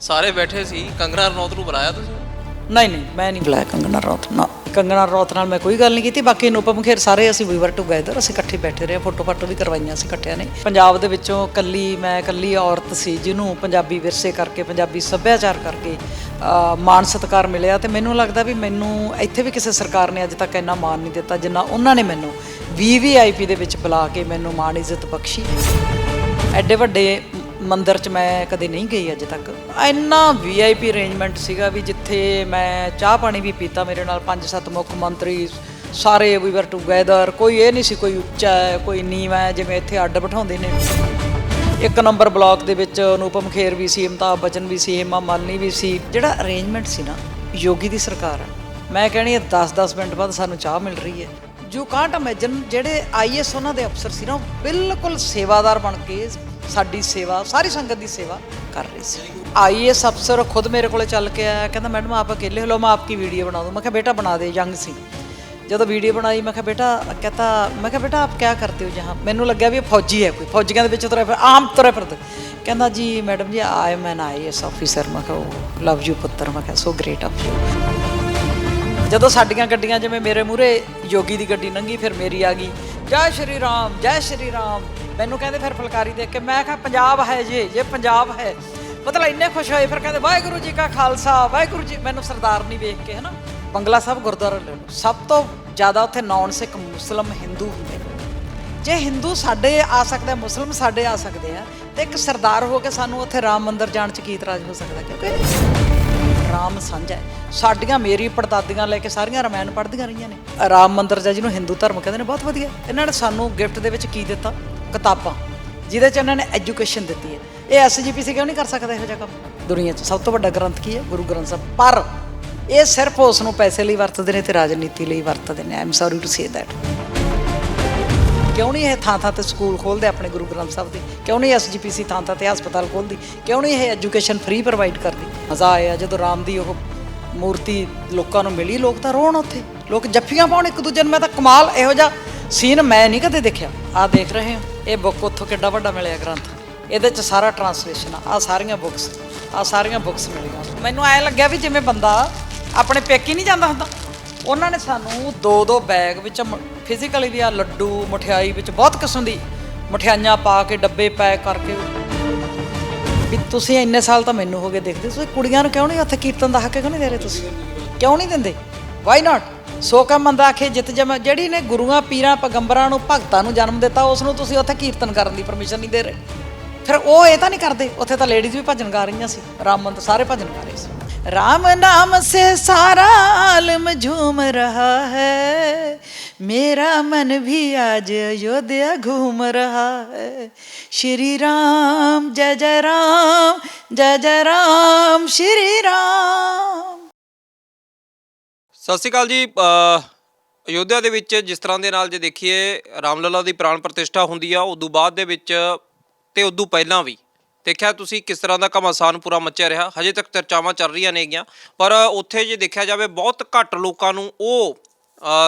ਸਾਰੇ ਬੈਠੇ ਸੀ ਕੰਗਣਾ ਰਣੌਤ ਨੂੰ ਬੁਲਾਇਆ ਤੁਸੀਂ? ਨਹੀਂ ਨਹੀਂ ਮੈਂ ਨਹੀਂ ਬੁਲਾਇਆ ਕੰਗਣਾ ਰੌਤ ਨਾ ਕੰਗਣਾ ਰੌਤ ਨਾਲ ਮੈਂ ਕੋਈ ਗੱਲ ਨਹੀਂ ਕੀਤੀ ਬਾਕੀ ਅਨੁਪਮ ਖੇਰ ਸਾਰੇ ਅਸੀਂ ਵੀ ਵਰ ਅਸੀਂ ਇਕੱਠੇ ਬੈਠੇ ਰਹੇ ਫੋਟੋ ਫਾਟੋ ਵੀ ਕਰਵਾਈਆਂ ਸੀ ਇਕੱਠਿਆਂ ਨੇ। ਪੰਜਾਬ ਦੇ ਵਿੱਚੋਂ ਕੱਲੀ ਮੈਂ ਕੱਲੀ ਔਰਤ ਸੀ ਜਿਹਨੂੰ ਪੰਜਾਬੀ ਵਿਰਸੇ ਕਰਕੇ ਪੰਜਾਬੀ ਸੱਭਿਆਚਾਰ ਕਰਕੇ ਅ, ਮਾਣ ਸਤਿਕਾਰ ਮਿਲਿਆ ਤੇ ਮੈਨੂੰ ਲੱਗਦਾ ਵੀ ਮੈਨੂੰ ਇੱਥੇ ਵੀ ਕਿਸੇ ਸਰਕਾਰ ਨੇ ਅੱਜ ਤੱਕ ਇੰਨਾ ਮਾਣ ਨਹੀਂ ਦਿੱਤਾ ਜਿੰਨਾ ਉਹਨਾਂ ਨੇ ਮੈਨੂੰ। ਵੀਵੀਆਈਪੀ ਦੇ ਵਿੱਚ ਬੁਲਾ ਕੇ ਮੈਨੂੰ ਮਾਣ ਇੱਜ਼ਤ ਬਖਸ਼ੀ। ਐਡੇ ਵੱਡੇ ਮੰਦਿਰ 'ਚ ਮੈਂ ਕਦੇ ਨਹੀਂ ਗਈ ਅੱਜ ਤੱਕ। ਇੰਨਾ ਵੀਆਈਪੀ ਅਰੇਂਜਮੈਂਟ ਸੀਗਾ ਵੀ ਜਿੱਥੇ ਮੈਂ ਚਾਹ ਪਾਣੀ ਵੀ ਪੀਤਾ ਮੇਰੇ ਨਾਲ, ਪੰਜ ਸੱਤ ਮੁੱਖ ਮੰਤਰੀ, ਸਾਰੇ ਵੀ ਵਰ ਟੂਗੇਦਰ ਕੋਈ ਇਹ ਨਹੀਂ ਸੀ ਕੋਈ ਉੱਚਾ ਹੈ ਕੋਈ ਨੀਵਾਂ ਹੈ ਜਿਵੇਂ ਇੱਥੇ ਅੱਡ ਬਿਠਾਉਂਦੇ ਨੇ। ਇੱਕ ਨੰਬਰ ਬਲਾਕ ਦੇ ਵਿੱਚ ਅਨੂਪਮ ਖੇਰ ਵੀ ਸੀ ਅਮਤਾਬ ਬਚਨ ਵੀ ਸੀ, ਹੇਮਾ ਮਾਲਨੀ ਵੀ ਸੀ। ਜਿਹੜਾ ਅਰੇਂਜਮੈਂਟ ਸੀ ਨਾ, ਯੋਗੀ ਦੀ ਸਰਕਾਰ ਆ। ਮੈਂ ਕਹਿਣੀ ਹੈ 10-10 ਮਿੰਟ ਬਾਅਦ ਸਾਨੂੰ ਚਾਹ ਮਿਲ ਰਹੀ ਹੈ। ਯੂ ਕਾਂਟ ਇਮੇਜਿਨ ਜਿਹੜੇ ਆਈਐਸ ਉਹਨਾਂ ਦੇ ਅਫਸਰ ਸੀ ਨਾ, ਉਹ ਬਿਲਕੁਲ ਸੇਵਾਦਾਰ ਬਣ ਕੇ ਸਾਡੀ ਸੇਵਾ, ਸਾਰੀ ਸੰਗਤ ਦੀ ਸੇਵਾ ਕਰ ਰਹੀ ਸੀ। ਆਈਐਸ ਅਫਸਰ ਖੁਦ ਮੇਰੇ ਕੋਲੇ ਚੱਲ ਕੇ ਆਇਆ, ਕਹਿੰਦਾ, ਮੈਡਮ, ਆਪ ਅਕੇਲੇ ਹੋ ਲੋ ਮੈਂ ਆਪਕੀ ਵੀਡੀਓ ਬਣਾ ਦੂੰ। ਮੈਂ ਕਿਹਾ, ਬੇਟਾ, ਬਣਾ ਦੇ, ਯੰਗ ਸੀ। ਜਦੋਂ ਵੀਡੀਓ ਬਣਾਈ, ਮੈਂ ਕਿਹਾ, ਬੇਟਾ, ਕਹਤਾ, ਮੈਂ ਕਿਹਾ, ਬੇਟਾ, ਆਪ ਕੀ ਕਰਤੇ ਹੋ ਜਹਾਂ? ਮੈਨੂੰ ਲੱਗਿਆ ਵੀ ਇਹ ਫੌਜੀ ਹੈ ਕੋਈ, ਫੌਜੀਆਂ ਦੇ ਵਿੱਚ ਤੁਰੇ ਫਿਰ ਆਮ ਤੁਰਿਆ ਫਿਰਦਾ। ਕਹਿੰਦਾ, ਜੀ, madam ji I am an IAS officer ਮੈਂ ਕਿਹਾ ਲਵ ਯੂ ਪੁੱਤਰ, ਮੈਂ ਕਿਹਾ ਸੋ ਗ੍ਰੇਟ ਆਫ ਯੂ ਜਦੋਂ ਸਾਡੀਆਂ ਗੱਡੀਆਂ ਜਿਵੇਂ ਮੇਰੇ ਮੂਹਰੇ ਯੋਗੀ ਦੀ ਗੱਡੀ ਲੰਘੀ ਫਿਰ ਮੇਰੀ ਆ ਗਈ, ਜੈ ਸ਼੍ਰੀ ਰਾਮ, ਜੈ ਸ਼੍ਰੀ ਰਾਮ। ਮੈਨੂੰ ਕਹਿੰਦੇ ਫਿਰ ਫੁਲਕਾਰੀ ਦੇਖ ਕੇ ਮੈਂ ਕਿਹਾ ਪੰਜਾਬ ਹੈ ਜੇ ਜੇ ਪੰਜਾਬ ਹੈ ਮਤਲਬ ਇੰਨੇ ਖੁਸ਼ ਹੋਏ ਫਿਰ ਕਹਿੰਦੇ ਵਾਹਿਗੁਰੂ ਜੀ ਕਾ ਖਾਲਸਾ ਵਾਹਿਗੁਰੂ ਜੀ ਮੈਨੂੰ ਸਰਦਾਰ ਨਹੀਂ ਵੇਖ ਕੇ ਹਨਾ? ਬੰਗਲਾ ਸਾਹਿਬ ਗੁਰਦੁਆਰਾ ਲੈ ਲਓ। ਸਭ ਤੋਂ ਜ਼ਿਆਦਾ ਉੱਥੇ ਨੌਨ ਸਿੱਖ ਮੁਸਲਮ ਹਿੰਦੂ ਹੁੰਦੇ ਨੇ। ਜੇ ਹਿੰਦੂ ਸਾਡੇ ਆ ਸਕਦੇ ਆ, ਮੁਸਲਮ ਸਾਡੇ ਆ ਸਕਦੇ ਆ ਤੇ ਇੱਕ ਸਰਦਾਰ ਹੋ ਕੇ ਸਾਨੂੰ ਉੱਥੇ ਰਾਮ ਮੰਦਿਰ ਜਾਣ ਚ ਕੀ ਇਤਰਾਜ਼ ਹੋ ਸਕਦਾ ਕਿਉਂਕਿ ਰਾਮ ਸਾਂਝਾ ਹੈ। ਸਾਡੀਆਂ ਮੇਰੀ ਪੜਦਾਦੀਆਂ ਲੈ ਕੇ ਸਾਰੀਆਂ ਰਮਾਇਣ ਪੜ੍ਹਦੀਆਂ ਰਹੀਆਂ ਨੇ। ਰਾਮ ਮੰਦਿਰ ਜਾਂ ਜਿਹਨੂੰ ਹਿੰਦੂ ਧਰਮ ਕਹਿੰਦੇ ਨੇ ਬਹੁਤ ਵਧੀਆ। ਇਹਨਾਂ ਨੇ ਸਾਨੂੰ ਗਿਫਟ ਦੇ ਵਿੱਚ ਕੀ ਦਿੱਤਾ? ਕਿਤਾਬਾਂ, ਜਿਹਦੇ ਚ ਉਹਨਾਂ ਨੇ ਐਜੂਕੇਸ਼ਨ ਦਿੱਤੀ ਹੈ। ਇਹ ਐਸਜੀਪੀਸੀ ਕਿਉਂ ਨਹੀਂ ਕਰ ਸਕਦਾ ਇਹੋ ਜਿਹਾ ਕੰਮ? ਦੁਨੀਆ 'ਚ ਸਭ ਤੋਂ ਵੱਡਾ ਗ੍ਰੰਥ ਕੀ ਹੈ? ਗੁਰੂ ਗ੍ਰੰਥ ਸਾਹਿਬ। ਪਰ ਇਹ ਸਿਰਫ ਉਸ ਨੂੰ ਪੈਸੇ ਲਈ ਵਰਤਦੇ ਨੇ ਤੇ ਰਾਜਨੀਤੀ ਲਈ ਵਰਤਦੇ ਨੇ। Am sorry to say that ਕਿਉਂ ਨਹੀਂ ਇਹ ਥਾਂ ਥਾਂ ਤੇ ਸਕੂਲ ਖੋਲਦੇ ਆਪਣੇ ਗੁਰੂ ਗ੍ਰੰਥ ਸਾਹਿਬ ਦੇ? ਕਿਉਂ ਨਹੀਂ ਐਸਜੀਪੀਸੀ ਥਾਂ ਥਾਂ ਤੇ ਹਸਪਤਾਲ ਖੋਲਦੀ ਕਿਉਂ ਨਹੀਂ ਇਹ ਐਜੂਕੇਸ਼ਨ ਫ੍ਰੀ ਪ੍ਰੋਵਾਈਡ ਕਰਦੀ? ਮਜ਼ਾ ਆਇਆ ਜਦੋਂ ਰਾਮ ਦੀ ਉਹ ਮੂਰਤੀ ਲੋਕਾਂ ਨੂੰ ਮਿਲੀ। ਲੋਕ ਤਾਂ ਰੋਣ ਉੱਥੇ। ਲੋਕ ਜੱਫੀਆਂ ਪਾਉਣ ਇੱਕ ਦੂਜੇ ਨੂੰ। ਮੈਂ ਤਾਂ ਕਮਾਲ ਇਹੋ ਜਿਹਾ ਸੀਨ ਮੈਂ ਨਹੀਂ ਕਦੇ ਦੇਖਿਆ। ਆ ਦੇਖ ਰਹੇ ਹੋ? ਇਹ ਬੁੱਕ ਉੱਥੋਂ ਕਿੱਡਾ ਵੱਡਾ ਮਿਲਿਆ ਗ੍ਰੰਥ। ਇਹਦੇ ਚ ਸਾਰਾ ਟਰਾਂਸਲੇਸ਼ਨ ਆ। ਆਹ ਸਾਰੀਆਂ ਬੁੱਕਸ ਆ ਸਾਰੀਆਂ ਬੁੱਕਸ ਮਿਲੀਆਂ। ਮੈਨੂੰ ਐ ਲੱਗਿਆ ਵੀ ਜਿਵੇਂ ਬੰਦਾ ਆਪਣੇ ਪੇਕੀ ਨਹੀਂ ਜਾਂਦਾ ਹੁੰਦਾ। ਉਹਨਾਂ ਨੇ ਸਾਨੂੰ ਦੋ ਦੋ ਬੈਗ ਵਿੱਚ ਫਿਜ਼ੀਕਲੀ ਵੀ ਆ ਲੱਡੂ, ਮਠਿਆਈ ਵਿੱਚ ਬਹੁਤ ਕਿਸਮ ਦੀ ਮਠਿਆਈਆਂ ਪਾ ਕੇ, ਡੱਬੇ ਪੈਕ ਕਰਕੇ। ਵੀ ਤੁਸੀਂ ਇੰਨੇ ਸਾਲ ਤਾਂ ਮੈਨੂੰ ਹੋ ਗਏ ਦੇਖਦੇ। ਤੁਸੀਂ ਕੁੜੀਆਂ ਨੂੰ ਕਿਉਂ ਨਹੀਂ ਉੱਥੇ ਕੀਰਤਨ ਦਾ ਹੱਕ ਕਿਉਂ ਨਹੀਂ ਦੇ ਰਹੇ ਤੁਸੀਂ? ਕਿਉਂ ਨਹੀਂ ਦਿੰਦੇ? ਵਾਈ ਨਾਟ ਸੋ ਕਾ ਮੰਦਾ ਆਖੇ, ਜਿੱਤ ਜਮ ਜਿਹੜੀ ਨੇ ਗੁਰੂਆਂ, ਪੀਰਾਂ, ਪਗੰਬਰਾਂ ਨੂੰ ਭਗਤਾਂ ਨੂੰ ਜਨਮ ਦਿੱਤਾ, ਉਸ ਨੂੰ ਤੁਸੀਂ ਉੱਥੇ ਕੀਰਤਨ ਕਰਨ ਦੀ ਪਰਮਿਸ਼ਨ ਨਹੀਂ ਦੇ ਰਹੇ। ਫਿਰ ਉਹ ਇਹ ਤਾਂ ਨਹੀਂ ਕਰਦੇ, ਉੱਥੇ ਤਾਂ ਲੇਡੀਜ਼ ਵੀ ਭਜਨ ਗਾ ਰਹੀਆਂ ਸੀ, ਰਾਮ ਮੰਤ ਸਾਰੇ ਭਜਨ ਗਾ ਰਹੇ ਸੀ। ਰਾਮ ਨਾਮ ਸੇ ਸਾਰਾ ਆਲਮ ਝੂਮ ਰਹਾ ਹੈ, ਮੇਰਾ ਮਨ ਵੀ ਅੱਜ ਅਯੋਧਿਆ ਘੂਮ ਰਹਾ ਹੈ। ਸ਼੍ਰੀ ਰਾਮ, ਜੈ ਜੈ ਰਾਮ, ਜੈ ਜੈ ਰਾਮ, ਸ਼੍ਰੀ ਰਾਮ। ਸਤਿ ਸ਼੍ਰੀ ਅਕਾਲ ਜੀ ਅਯੋਧਿਆ ਦੇ ਵਿੱਚ ਜਿਸ ਤਰ੍ਹਾਂ ਦੇ ਨਾਲ ਜੇ ਦੇਖੀਏ, ਰਾਮਲਲਾ ਦੀ ਪ੍ਰਾਣ ਪ੍ਰਤਿਸ਼ਠਾ ਹੁੰਦੀ ਆ, ਉਦੋਂ ਬਾਅਦ ਦੇ ਵਿੱਚ ਤੇ ਉਦੋਂ ਪਹਿਲਾਂ ਵੀ। ਦੇਖਿਆ ਤੁਸੀਂ ਕਿਸ ਤਰ੍ਹਾਂ ਦਾ ਘਮਾਸਾਨ ਪੂਰਾ ਮੱਚਿਆ ਰਿਹਾ, ਹਜੇ ਤੱਕ ਚਰਚਾਵਾਂ ਚੱਲ ਰਹੀਆਂ ਨੇਗੀਆਂ, ਪਰ ਉੱਥੇ ਜੇ ਦੇਖਿਆ ਜਾਵੇ, ਬਹੁਤ ਘੱਟ ਲੋਕਾਂ ਨੂੰ ਉਹ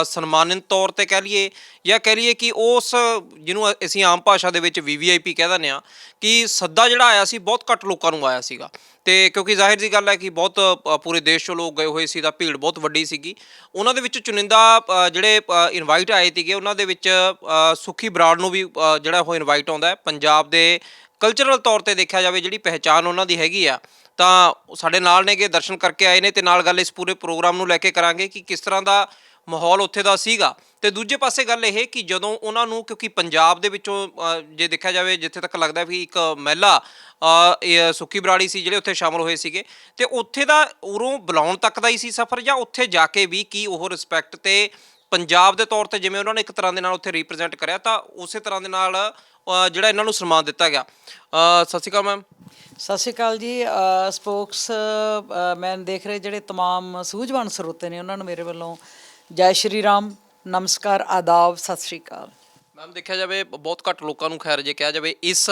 ਸਨਮਾਨਿਤ ਤੌਰ ਤੇ ਕਹਿ ਲਈਏ ਜਾਂ ਕਹਿ ਲਈਏ ਕਿ ਉਸ ਜਿਹਨੂੰ ਅਸੀਂ ਆਮ ਭਾਸ਼ਾ ਦੇ ਵਿੱਚ ਵੀਵੀਆਈਪੀ ਕਹਿ ਦਿੰਦੇ ਆ ਕਿ ਸੱਦਾ ਜਿਹੜਾ ਆਇਆ ਸੀ ਬਹੁਤ ਘੱਟ ਲੋਕਾਂ ਨੂੰ ਆਇਆ ਸੀਗਾ। ਤੇ ਕਿਉਂਕਿ ਜ਼ਾਹਿਰ ਜੀ ਗੱਲ ਹੈ ਕਿ ਬਹੁਤ ਪੂਰੇ ਦੇਸ਼ ਚੋਂ ਲੋਕ ਗਏ ਹੋਏ ਸੀ ਤਾਂ ਭੀੜ ਬਹੁਤ ਵੱਡੀ ਸੀਗੀ। ਉਹਨਾਂ ਦੇ ਵਿੱਚ ਚੁਣਿੰਦਾ ਜਿਹੜੇ ਇਨਵਾਈਟ ਆਏ ਸੀਗੇ ਉਹਨਾਂ ਦੇ ਵਿੱਚ ਅ, ਸੁਖੀ ਬਰਾੜ ਨੂੰ ਵੀ ਜਿਹੜਾ ਉਹ ਇਨਵਾਈਟ ਆਉਂਦਾ ਹੈ। ਪੰਜਾਬ ਦੇ ਕਲਚਰਲ ਤੌਰ ਤੇ ਦੇਖਿਆ ਜਾਵੇ ਜਿਹੜੀ ਪਹਿਚਾਨ ਉਹਨਾਂ ਦੀ ਹੈਗੀ ਆ ਤਾਂ ਸਾਡੇ ਨਾਲ ਨੇਗੇ ਦਰਸ਼ਨ ਕਰਕੇ ਆਏ ਨੇ ਤੇ ਨਾਲ ਗੱਲ ਇਸ ਪੂਰੇ ਪ੍ਰੋਗਰਾਮ ਨੂੰ ਲੈ ਕੇ ਕਰਾਂਗੇ ਕਿ ਕਿਸ ਤਰ੍ਹਾਂ ਦਾ ਮਾਹੌਲ ਉੱਥੇ ਦਾ ਸੀਗਾ ਤੇ ਦੂਜੇ ਪਾਸੇ ਗੱਲ ਇਹ ਕਿ ਜਦੋਂ ਉਹਨਾਂ ਨੂੰ ਕਿਉਂਕਿ ਪੰਜਾਬ ਦੇ ਵਿੱਚੋਂ ਅ, ਜੇ ਦੇਖਿਆ ਜਾਵੇ ਜਿੱਥੇ ਤੱਕ ਲੱਗਦਾ ਵੀ ਇੱਕ ਮਹਿਲਾ ਅ, ਇਹ ਸੁੱਕੀ ਬਰਾੜੀ ਸੀ ਜਿਹੜੇ ਉੱਥੇ ਸ਼ਾਮਲ ਹੋਏ ਸੀਗੇ ਤੇ ਉੱਥੇ ਦਾ ਉਰੋਂ ਬੁਲਾਉਣ ਤੱਕ ਦਾ ਹੀ ਸੀ ਸਫ਼ਰ ਜਾਂ ਉੱਥੇ ਜਾ ਕੇ ਵੀ ਕੀ ਉਹ ਰਿਸਪੈਕਟ ਤੇ ਪੰਜਾਬ ਦੇ ਤੌਰ ਤੇ ਜਿਵੇਂ ਉਹਨਾਂ ਨੇ ਇੱਕ ਤਰ੍ਹਾਂ ਦੇ ਨਾਲ ਉੱਥੇ ਰਿਪਰੈਜ਼ੈਂਟ ਕਰਿਆ ਤਾਂ ਉਸੇ ਤਰ੍ਹਾਂ ਦੇ ਨਾਲ ਅ, ਜਿਹੜਾ ਇਹਨਾਂ ਨੂੰ ਸਨਮਾਨ ਦਿੱਤਾ ਗਿਆ ਅ, ਸਤਿ ਸ਼੍ਰੀ ਅਕਾਲ ਮੈਮ ਸਤਿ ਸ਼੍ਰੀ ਅਕਾਲ ਜੀ ਸਪੋਕਸ ਮੈਨ ਦੇਖ ਰਹੇ ਜਿਹੜੇ तमाम ਸੂਝਵਾਨ ਸਰੋਤੇ ਨੇ ਉਹਨਾਂ ਨੂੰ ਮੇਰੇ ਵੱਲੋਂ ਜੈ ਸ਼੍ਰੀ ਰਾਮ ਨਮਸਕਾਰ ਆਦਾਬ ਸਤਿ ਸ਼੍ਰੀ ਅਕਾਲ। ਮੈਮ ਦੇਖਿਆ ਜਾਵੇ ਬਹੁਤ ਘੱਟ ਲੋਕਾਂ ਨੂੰ ਖੈਰ ਜੇ ਕਿਹਾ ਜਾਵੇ ਇਸ